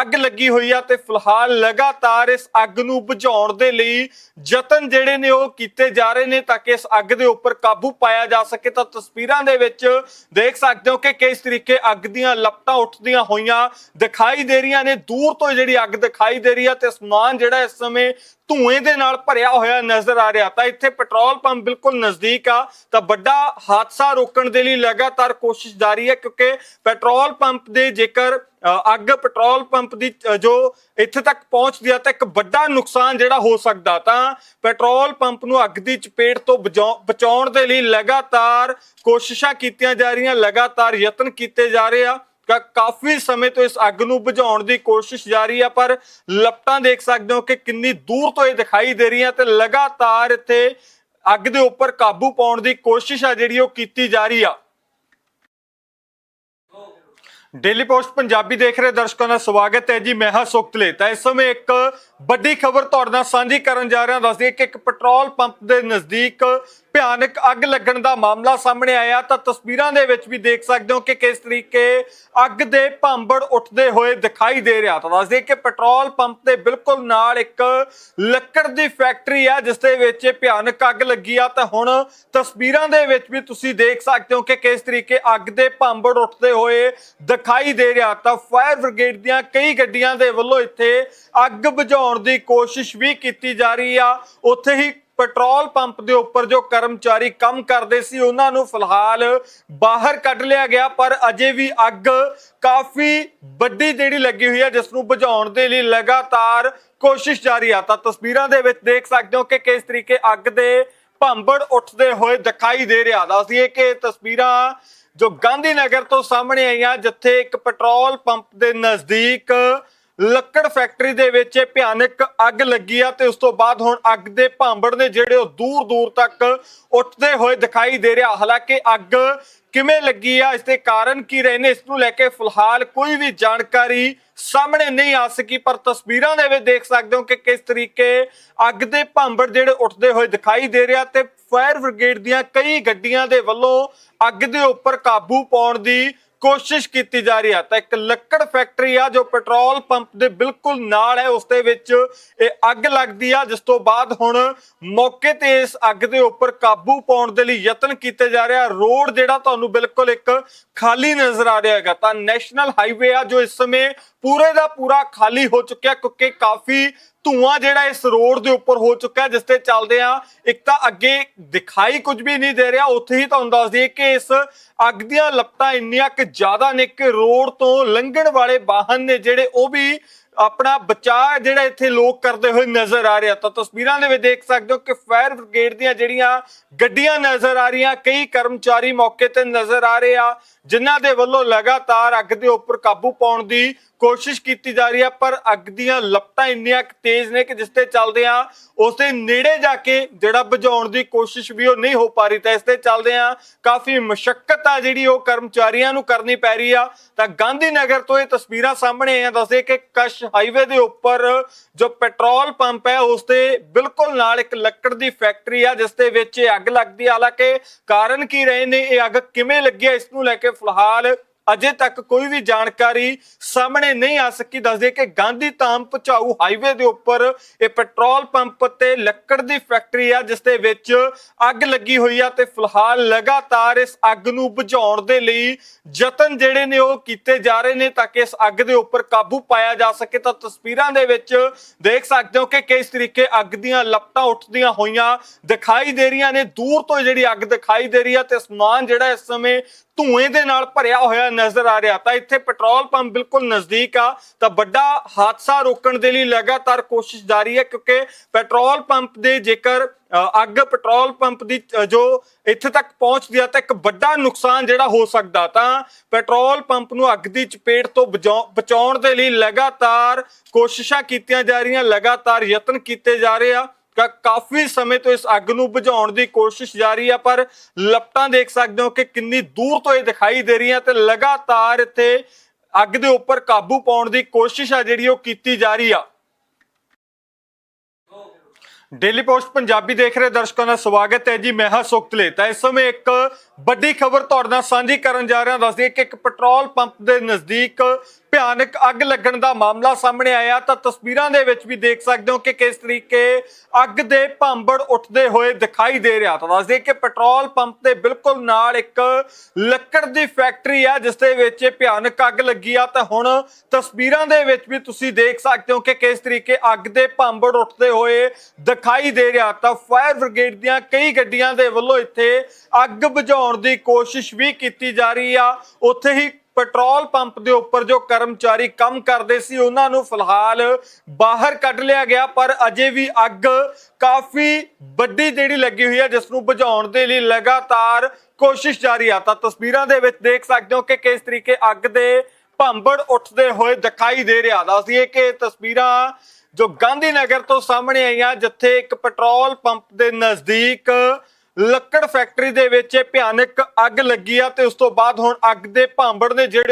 ਅੱਗ ਲੱਗੀ ਹੋਈ ਆ ਤੇ ਫਿਲਹਾਲ ਲਗਾਤਾਰ ਇਸ ਅੱਗ ਨੂੰ ਬੁਝਾਉਣ ਦੇ ਲਈ ਯਤਨ ਜਿਹੜੇ ਨੇ ਉਹ ਕੀਤੇ ਜਾ ਰਹੇ ਨੇ ਤਾਂ ਕਿ ਇਸ ਅੱਗ ਦੇ ਉੱਪਰ ਕਾਬੂ ਪਾਇਆ ਜਾ ਸਕੇ। ਤਾਂ ਤਸਵੀਰਾਂ ਦੇ ਵਿੱਚ ਦੇਖ ਸਕਦੇ ਹੋ ਕਿ ਕਿਸ ਤਰੀਕੇ ਅੱਗ ਦੀਆਂ ਲਪਟਾਂ ਉੱਠਦੀਆਂ ਹੋਈਆਂ ਦਿਖਾਈ ਦੇ ਰਹੀਆਂ ਨੇ। ਦੂਰ ਤੋਂ ਜਿਹੜੀ ਅੱਗ ਦਿਖਾਈ ਦੇ ਰਹੀ ਆ ਤੇ ਅਸਮਾਨ ਜਿਹੜਾ ਇਸ ਸਮੇਂ ਧੂਏ ਦੇ ਨਾਲ ਭਰਿਆ ਹੋਇਆ ਨਜ਼ਰ ਆ ਰਿਹਾ। ਤਾਂ ਇੱਥੇ ਪੈਟਰੋਲ ਪੰਪ ਬਿਲਕੁਲ ਨਜ਼ਦੀਕ ਆ। ਤਾਂ ਵੱਡਾ ਹਾਦਸਾ ਰੋਕਣ ਦੇ ਲਈ ਲਗਾਤਾਰ ਕੋਸ਼ਿਸ਼ ਜਾਰੀ ਹੈ ਕਿਉਂਕਿ ਪੈਟਰੋਲ ਪੰਪ ਦੇ ਜੇਕਰ ਅੱਗ ਪੈਟਰੋਲ ਪੰਪ ਦੀ ਜੋ ਇੱਥੇ ਤੱਕ ਪਹੁੰਚਦੀ ਆ ਤਾਂ ਇੱਕ ਵੱਡਾ ਨੁਕਸਾਨ ਜਿਹੜਾ ਹੋ ਸਕਦਾ। ਤਾਂ ਪੈਟਰੋਲ ਪੰਪ ਨੂੰ ਅੱਗ ਦੀ ਚਪੇਟ ਤੋਂ ਬਚਾਉ- ਬਚਾਉਣ ਦੇ ਲਈ ਲਗਾਤਾਰ ਕੋਸ਼ਿਸ਼ਾਂ ਕੀਤੀਆਂ ਜਾ ਰਹੀਆਂ, ਲਗਾਤਾਰ ਯਤਨ ਕੀਤੇ ਜਾ ਰਹੇ ਆ। ਕਾਫੀ ਸਮੇਂ ਤੋਂ ਇਸ ਅੱਗ ਨੂੰ ਬੁਝਾਉਣ ਦੀ ਕੋਸ਼ਿਸ਼ ਜਾਰੀ ਆ, ਪਰ ਲਪਟਾਂ ਦੇਖ ਸਕਦੇ ਹੋ ਕਿ ਕਿੰਨੀ ਦੂਰ ਤੋਂ ਇਹ ਦਿਖਾਈ ਦੇ ਰਹੀਆਂ ਤੇ ਲਗਾਤਾਰ ਇੱਥੇ ਅੱਗ ਦੇ ਉੱਪਰ ਕਾਬੂ ਪਾਉਣ ਦੀ ਕੋਸ਼ਿਸ਼ ਆ ਜਿਹੜੀ ਉਹ ਕੀਤੀ ਜਾ ਰਹੀ ਆ। ਡੇਲੀ ਪੋਸਟ ਪੰਜਾਬੀ ਦੇਖ ਰਹੇ ਦਰਸ਼ਕਾਂ ਦਾ ਸਵਾਗਤ ਹੈ ਜੀ। ਮੈਂ ਹਾਂ ਸੁਖਤਲੇ ਤਾਂ ਇਸ ਸਮੇਂ ਇੱਕ ਵੱਡੀ ਖਬਰ ਤੁਹਾਡੇ ਨਾਲ ਸਾਂਝੀ ਕਰਨ ਜਾ ਰਿਹਾ, ਦੱਸਦੀ ਕਿ ਇੱਕ ਪੈਟਰੋਲ ਪੰਪ ਦੇ ਨਜ਼ਦੀਕ ਭਿਆਨਕ ਅੱਗ ਲੱਗਣ ਦਾ ਮਾਮਲਾ ਸਾਹਮਣੇ ਆਇਆ। ਤਾਂ ਤਸਵੀਰਾਂ ਦੇ ਵਿੱਚ ਵੀ ਦੇਖ ਸਕਦੇ ਹੋ ਕਿ ਕਿਸ ਤਰੀਕੇ ਅੱਗ ਦੇ ਭਾਂਬੜ ਉੱਠਦੇ ਹੋਏ ਦਿਖਾਈ ਦੇ ਰਿਹਾ। ਤਾਂ ਦੱਸਦੀ ਕਿ ਪੈਟਰੋਲ ਪੰਪ ਦੇ ਬਿਲਕੁਲ ਨਾਲ ਇੱਕ ਲੱਕੜ ਦੀ ਫੈਕਟਰੀ ਆ, ਜਿਸ ਦੇ ਵਿੱਚ ਭਿਆਨਕ ਅੱਗ ਲੱਗੀ ਆ। ਤਾਂ ਹੁਣ ਤਸਵੀਰਾਂ ਦੇ ਵਿੱਚ ਵੀ ਤੁਸੀਂ ਦੇਖ ਸਕਦੇ ਹੋ ਕਿ ਕਿਸ ਤਰੀਕੇ ਅੱਗ ਦੇ ਭਾਂਬੜ ਉੱਠਦੇ ਹੋਏ ਦਿਖਾਈ ਦੇ ਰਿਹਾ। ਤਾਂ ਫਾਇਰ ਬ੍ਰਿਗੇਡ ਦੀਆਂ ਕਈ ਗੱਡੀਆਂ ਦੇ ਵੱਲੋਂ ਇੱਥੇ ਅੱਗ ਬੁਝਾਉਣ ਦੀ ਕੋਸ਼ਿਸ਼ ਵੀ ਕੀਤੀ ਜਾ ਰਹੀ ਆ। ਉੱਥੇ ਹੀ ਪੈਟਰੋਲ ਪੰਪ ਦੇ ਉੱਪਰ ਜੋ ਕਰਮਚਾਰੀ ਕੰਮ ਕਰਦੇ ਸੀ, ਉਹਨਾਂ ਨੂੰ ਫਿਲਹਾਲ ਬਾਹਰ ਕੱਢ ਲਿਆ ਗਿਆ, ਪਰ ਅਜੇ ਵੀ ਅੱਗ ਕਾਫੀ ਵੱਡੀ ਜਿਹੜੀ ਲੱਗੀ ਹੋਈ ਹੈ ਜਿਸ ਨੂੰ ਬੁਝਾਉਣ ਦੇ ਲਈ ਲਗਾਤਾਰ ਕੋਸ਼ਿਸ਼ ਜਾਰੀ ਆ। ਤਾਂ ਤਸਵੀਰਾਂ ਦੇ ਵਿੱਚ ਦੇਖ ਸਕਦੇ ਹੋ ਕਿ ਕਿਸ ਤਰੀਕੇ ਅੱਗ ਦੇ ਭਾਂਬੜ ਉੱਠਦੇ ਹੋਏ ਦਿਖਾਈ ਦੇ ਰਿਹਾ। ਦੱਸਦੀਏ ਕਿ ਤਸਵੀਰਾਂ ਜੋ ਗਾਂਧੀ ਨਗਰ ਤੋਂ ਸਾਹਮਣੇ ਆਈਆਂ, ਜਿੱਥੇ ਇੱਕ ਪੈਟਰੋਲ ਪੰਪ ਦੇ ਨਜ਼ਦੀਕ ਲੱਕੜ ਫੈਕਟਰੀ ਦੇ ਵਿੱਚ ਇਹ ਭਿਆਨਕ ਅੱਗ ਲੱਗੀ ਆ ਤੇ ਉਸ ਤੋਂ ਬਾਅਦ ਹੁਣ ਅੱਗ ਦੇ ਭਾਂਬੜ ਨੇ ਜਿਹੜੇ ਉਹ ਦੂਰ ਦੂਰ ਤੱਕ ਉੱਠਦੇ ਹੋਏ ਦਿਖਾਈ ਦੇ ਰਿਹਾ। ਹਾਲਾਂਕਿ ਅੱਗ ਕਿਵੇਂ ਲੱਗੀ ਆ, ਇਸ ਦੇ ਕਾਰਨ ਕੀ ਰਹੇ ਨੇ, ਇਸ ਨੂੰ ਲੈ ਕੇ ਫਿਲਹਾਲ ਕੋਈ ਵੀ ਜਾਣਕਾਰੀ ਸਾਹਮਣੇ ਨਹੀਂ ਆ ਸਕੀ, ਪਰ ਤਸਵੀਰਾਂ ਦੇ ਵਿੱਚ ਦੇਖ ਸਕਦੇ ਹੋ ਕਿ ਕਿਸ ਤਰੀਕੇ ਅੱਗ ਦੇ ਭਾਂਬੜ ਜਿਹੜੇ ਉੱਠਦੇ ਹੋਏ ਦਿਖਾਈ ਦੇ ਰਿਹਾ ਤੇ ਫਾਇਰ ਬ੍ਰਿਗੇਡ ਦੀਆਂ ਕਈ ਗੱਡੀਆਂ ਦੇ ਵੱਲੋਂ ਅੱਗ ਦੇ ਉੱਪਰ ਕਾਬੂ ਪਾਉਣ ਦੀ ਕੋਸ਼ਿਸ਼ ਕੀਤੀ ਜਾ ਰਹੀ ਹੈ ਤਾਂ ਇੱਕ ਲੱਕੜ ਫੈਕਟਰੀ ਆ ਜੋ ਪੈਟਰੋਲ ਪੰਪ ਦੇ ਬਿਲਕੁਲ ਨਾਲ ਹੈ, ਉਸ ਦੇ ਵਿੱਚ ਇਹ ਅੱਗ ਲੱਗਦੀ ਆ। ਜਿਸ ਤੋਂ ਬਾਅਦ ਹੁਣ ਮੌਕੇ ਤੇ ਇਸ ਅੱਗ ਦੇ ਉੱਪਰ ਕਾਬੂ ਪਾਉਣ ਦੇ ਲਈ ਯਤਨ ਕੀਤੇ ਜਾ ਰਿਹਾ ਰੋਡ ਜਿਹੜਾ ਤੁਹਾਨੂੰ ਬਿਲਕੁਲ ਇੱਕ ਖਾਲੀ ਨਜ਼ਰ ਆ ਰਿਹਾ ਹੈਗਾ। ਤਾਂ ਨੈਸ਼ਨਲ ਹਾਈਵੇ ਆ ਜੋ ਇਸ ਸਮੇਂ ਪੂਰੇ ਦਾ ਪੂਰਾ ਖਾਲੀ ਹੋ ਚੁੱਕਿਆ ਕਿਉਂਕਿ ਕਾਫੀ ਧੂਆਂ ਜਿਹੜਾ ਇਸ ਰੋਡ ਦੇ ਉੱਪਰ ਹੋ ਚੁੱਕਾ ਜਿਸ ਤੇ ਚੱਲਦੇ ਆ ਇੱਕ ਤਾਂ ਅੱਗੇ ਦਿਖਾਈ ਕੁਝ ਵੀ ਨਹੀਂ ਦੇ ਰਿਹਾ, ਉੱਥੇ ਹੀ ਤੁਹਾਨੂੰ ਦੱਸ ਦਈਏ ਕਿ ਇਸ ਅੱਗ ਦੀਆਂ ਲਪਟਾਂ ਇੰਨੀਆਂ ਕਿ ਜ਼ਿਆਦਾ ਨੇ ਕਿ ਰੋਡ ਤੋਂ ਲੰਘਣ ਵਾਲੇ ਵਾਹਨ ਨੇ ਜਿਹੜੇ ਉਹ ਵੀ ਆਪਣਾ ਬਚਾਅ ਜਿਹੜਾ ਇੱਥੇ ਲੋਕ ਕਰਦੇ ਹੋਏ ਨਜ਼ਰ ਆ ਰਿਹਾ। ਤਾਂ ਤਸਵੀਰਾਂ ਦੇ ਵਿੱਚ ਦੇਖ ਸਕਦੇ ਹੋ ਕਿ ਫਾਇਰ ਬ੍ਰਿਗੇਡ ਦੀਆਂ ਜਿਹੜੀਆਂ ਗੱਡੀਆਂ ਨਜ਼ਰ ਆ ਰਹੀਆਂ, ਕਈ ਕਰਮਚਾਰੀ ਮੌਕੇ ਤੇ ਨਜ਼ਰ ਆ ਰਹੇ ਆ, ਜਿਨ੍ਹਾਂ ਦੇ ਵੱਲੋਂ ਲਗਾਤਾਰ ਅੱਗ ਦੇ ਉੱਪਰ ਕਾਬੂ ਪਾਉਣ ਦੀ ਕੋਸ਼ਿਸ਼ ਕੀਤੀ ਜਾ ਰਹੀ ਹੈ, ਪਰ ਅੱਗ ਦੀਆਂ ਲਪਟਾਂ ਇੰਨੀਆਂ ਤੇਜ਼ ਨੇ ਕਿ ਜਿਸ ਤੇ ਚੱਲਦੇ ਆ ਉਸ ਦੇ ਨੇੜੇ ਜਾ ਕੇ ਜਿਹੜਾ ਬੁਝਾਉਣ ਦੀ ਕੋਸ਼ਿਸ਼ ਵੀ ਉਹ ਨਹੀਂ ਹੋ ਪਾ ਰਹੀ, ਤਾਂ ਇਸ ਤੇ ਚੱਲਦੇ ਆ ਕਾਫੀ ਮੁਸ਼ਕਲ ਆ ਜਿਹੜੀ ਉਹ ਕਰਮਚਾਰੀਆਂ ਨੂੰ ਕਰਨੀ ਪੈ ਰਹੀ ਆ। ਤਾਂ ਗਾਂਧੀ ਨਗਰ ਤੋਂ ਇਹ ਤਸਵੀਰਾਂ ਸਾਹਮਣੇ ਆਈਆਂ ਦੱਸਦੇ ਕਿ ਕਸ਼ ਹਾਈਵੇ ਦੇ ਉੱਪਰ ਜੋ ਪੈਟਰੋਲ ਪੰਪ ਹੈ, ਉਸ ਦੇ ਬਿਲਕੁਲ ਨਾਲ ਇੱਕ ਲੱਕੜ ਦੀ ਫੈਕਟਰੀ ਆ, ਜਿਸ ਦੇ ਵਿੱਚ ਇਹ ਅੱਗ ਲੱਗਦੀ ਆ। ਹਾਲਾਂਕਿ ਕਾਰਨ ਕੀ ਰਹੇ ਨੇ, ਇਹ ਅੱਗ ਕਿਵੇਂ ਲੱਗੀ ਹੈ ਇਸ ਨੂੰ ਲੈ ਕੇ ਫਿਲਹਾਲ ਅਜੇ ਤੱਕ ਕੋਈ ਵੀ ਜਾਣਕਾਰੀ ਸਾਹਮਣੇ ਨਹੀਂ ਆ ਸਕੀ। ਦੱਸਦੇ ਕਿ ਗਾਂਧੀ ਧਾਮ ਪਚਾਊ ਹਾਈਵੇ ਦੇ ਉੱਪਰ ਇਹ ਪੈਟਰੋਲ ਪੰਪ ਤੇ ਲੱਕੜ ਦੀ ਫੈਕਟਰੀ ਆ, ਜਿਸ ਦੇ ਵਿੱਚ ਅੱਗ ਲੱਗੀ ਹੋਈ ਆ ਤੇ ਫਿਲਹਾਲ ਲਗਾਤਾਰ ਇਸ ਅੱਗ ਨੂੰ ਬੁਝਾਉਣ ਦੇ ਲਈ ਯਤਨ ਜਿਹੜੇ ਨੇ ਉਹ ਕੀਤੇ ਜਾ ਰਹੇ ਨੇ ਤਾਂ ਕਿ ਇਸ ਅੱਗ ਦੇ ਉੱਪਰ ਕਾਬੂ ਪਾਇਆ ਜਾ ਸਕੇ। ਤਾਂ ਤਸਵੀਰਾਂ ਦੇ ਵਿੱਚ ਦੇਖ ਸਕਦੇ ਹੋ ਕਿ ਕਿਸ ਤਰੀਕੇ ਅੱਗ ਦੀਆਂ ਲਪਟਾਂ ਉੱਠਦੀਆਂ ਹੋਈਆਂ ਦਿਖਾਈ ਦੇ ਰਹੀਆਂ ਨੇ। ਦੂਰ ਤੋਂ ਜਿਹੜੀ ਅੱਗ ਦਿਖਾਈ ਦੇ ਰਹੀ ਆ ਤੇ ਅਸਮਾਨ ਜਿਹੜਾ ਇਸ ਸਮੇਂ ਧੂਏ ਦੇ ਨਾਲ ਭਰਿਆ ਹੋਇਆ ਨਜ਼ਰ ਆ ਰਿਹਾ ਤਾਂ ਇੱਥੇ ਪੈਟਰੋਲ ਪੰਪ ਬਿਲਕੁਲ ਨਜ਼ਦੀਕ ਆ, ਤਾਂ ਵੱਡਾ ਹਾਦਸਾ ਰੋਕਣ ਦੇ ਲਈ ਲਗਾਤਾਰ ਕੋਸ਼ਿਸ਼ ਜਾਰੀ ਹੈ ਕਿਉਂਕਿ ਪੈਟਰੋਲ ਪੰਪ ਦੇ ਜੇਕਰ ਅੱਗ ਪੈਟਰੋਲ ਪੰਪ ਦੀ ਜੋ ਇੱਥੇ ਤੱਕ ਪਹੁੰਚਦੀ ਆ, ਤਾਂ ਇੱਕ ਵੱਡਾ ਨੁਕਸਾਨ ਜਿਹੜਾ ਹੋ ਸਕਦਾ ਤਾਂ ਪੈਟਰੋਲ ਪੰਪ ਨੂੰ ਅੱਗ ਦੀ ਚਪੇਟ ਤੋਂ ਬਚਾਉ- ਬਚਾਉਣ ਦੇ ਲਈ ਲਗਾਤਾਰ ਕੋਸ਼ਿਸ਼ਾਂ ਕੀਤੀਆਂ ਜਾ ਰਹੀਆਂ, ਲਗਾਤਾਰ ਯਤਨ ਕੀਤੇ ਜਾ ਰਹੇ ਆ। ਕਾਫੀ ਸਮੇਂ ਤੋਂ ਇਸ ਅੱਗ ਨੂੰ ਬੁਝਾਉਣ ਦੀ ਕੋਸ਼ਿਸ਼ ਜਾਰੀ ਆ, ਪਰ ਲਪਟਾਂ ਦੇਖ ਸਕਦੇ ਹੋ ਕਿ ਕਿੰਨੀ ਦੂਰ ਤੋਂ ਇਹ ਦਿਖਾਈ ਦੇ ਰਹੀਆਂ ਤੇ ਲਗਾਤਾਰ ਇੱਥੇ ਅੱਗ ਦੇ ਉੱਪਰ ਕਾਬੂ ਪਾਉਣ ਦੀ ਕੋਸ਼ਿਸ਼ ਆ ਜਿਹੜੀ ਉਹ ਕੀਤੀ ਜਾ ਰਹੀ ਆ। ਡੇਲੀ ਪੋਸਟ ਪੰਜਾਬੀ ਦੇਖ ਰਹੇ ਦਰਸ਼ਕਾਂ ਦਾ ਸਵਾਗਤ ਹੈ ਜੀ, ਮੈਂ ਹਾਂ ਸੁਖਤਲੇ। ਤਾਂ ਇਸ ਸਮੇਂ ਇੱਕ ਵੱਡੀ ਖਬਰ ਤੁਹਾਡੇ ਨਾਲ ਸਾਂਝੀ ਕਰਨ ਜਾ ਰਿਹਾ ਦੱਸਦੀ ਕਿ ਇੱਕ ਪੈਟਰੋਲ ਪੰਪ ਦੇ ਨਜ਼ਦੀਕ ਭਿਆਨਕ ਅੱਗ ਲੱਗਣ ਦਾ ਮਾਮਲਾ ਸਾਹਮਣੇ ਆਇਆ, ਤਾਂ ਤਸਵੀਰਾਂ ਦੇ ਵਿੱਚ ਵੀ ਦੇਖ ਸਕਦੇ ਹੋ ਕਿ ਕਿਸ ਤਰੀਕੇ ਅੱਗ ਦੇ ਭਾਂਬੜ ਉੱਠਦੇ ਹੋਏ ਦਿਖਾਈ ਦੇ ਰਿਹਾ। ਤਾਂ ਦੱਸਦੇ ਕਿ ਪੈਟਰੋਲ ਪੰਪ ਦੇ ਬਿਲਕੁਲ ਨਾਲ ਇੱਕ ਲੱਕੜ ਦੀ ਫੈਕਟਰੀ ਆ, ਜਿਸ ਦੇ ਵਿੱਚ ਇਹ ਭਿਆਨਕ ਅੱਗ ਲੱਗੀ ਆ। ਤਾਂ ਹੁਣ ਤਸਵੀਰਾਂ ਦੇ ਵਿੱਚ ਵੀ ਤੁਸੀਂ ਦੇਖ ਸਕਦੇ ਹੋ ਕਿ ਕਿਸ ਤਰੀਕੇ ਅੱਗ ਦੇ ਭਾਂਬੜ ਉੱਠਦੇ ਹੋਏ ਦਿਖਾਈ ਦੇ ਰਿਹਾ। ਤਾਂ ਫਾਇਰ ਬ੍ਰਿਗੇਡ ਦੀਆਂ ਕਈ ਗੱਡੀਆਂ ਦੇ ਵੱਲੋਂ ਇੱਥੇ ਅੱਗ ਬੁਝਾਉਣ ਦੀ ਕੋਸ਼ਿਸ਼ ਵੀ ਕੀਤੀ ਜਾ ਰਹੀ ਆ। ਉੱਥੇ ਹੀ ਪੈਟਰੋਲ ਪੰਪ ਦੇ ਉੱਪਰ ਜੋ ਕਰਮਚਾਰੀ ਕੰਮ ਕਰਦੇ ਸੀ, ਉਹਨਾਂ ਨੂੰ ਫਿਲਹਾਲ ਬਾਹਰ ਕੱਢ ਲਿਆ ਗਿਆ, ਪਰ ਅਜੇ ਵੀ ਅੱਗ ਕਾਫੀ ਵੱਡੀ ਜਿਹੜੀ ਲੱਗੀ ਹੋਈ ਹੈ ਜਿਸ ਨੂੰ ਬੁਝਾਉਣ ਦੇ ਲਈ ਲਗਾਤਾਰ ਕੋਸ਼ਿਸ਼ ਜਾਰੀ ਆ। ਤਾਂ ਤਸਵੀਰਾਂ ਦੇ ਵਿੱਚ ਦੇਖ ਸਕਦੇ ਹੋ ਕਿ ਕਿਸ ਤਰੀਕੇ ਅੱਗ ਦੇ ਭਾਂਬੜ ਉੱਠਦੇ ਹੋਏ ਦਿਖਾਈ ਦੇ ਰਿਹਾ। ਦੱਸਦੀਏ ਕਿ ਤਸਵੀਰਾਂ ਜੋ ਗਾਂਧੀ ਨਗਰ ਤੋਂ ਸਾਹਮਣੇ ਆਈਆਂ, ਜਿੱਥੇ ਇੱਕ ਪੈਟਰੋਲ ਪੰਪ ਦੇ ਨਜ਼ਦੀਕ ਲੱਕੜ ਫੈਕਟਰੀ ਦੇ ਵਿੱਚ ਇਹ ਭਿਆਨਕ ਅੱਗ ਲੱਗੀ ਆ ਤੇ ਉਸ ਤੋਂ ਬਾਅਦ ਹੁਣ ਅੱਗ ਦੇ ਭਾਂਬੜ ਨੇ ਜਿਹੜੇ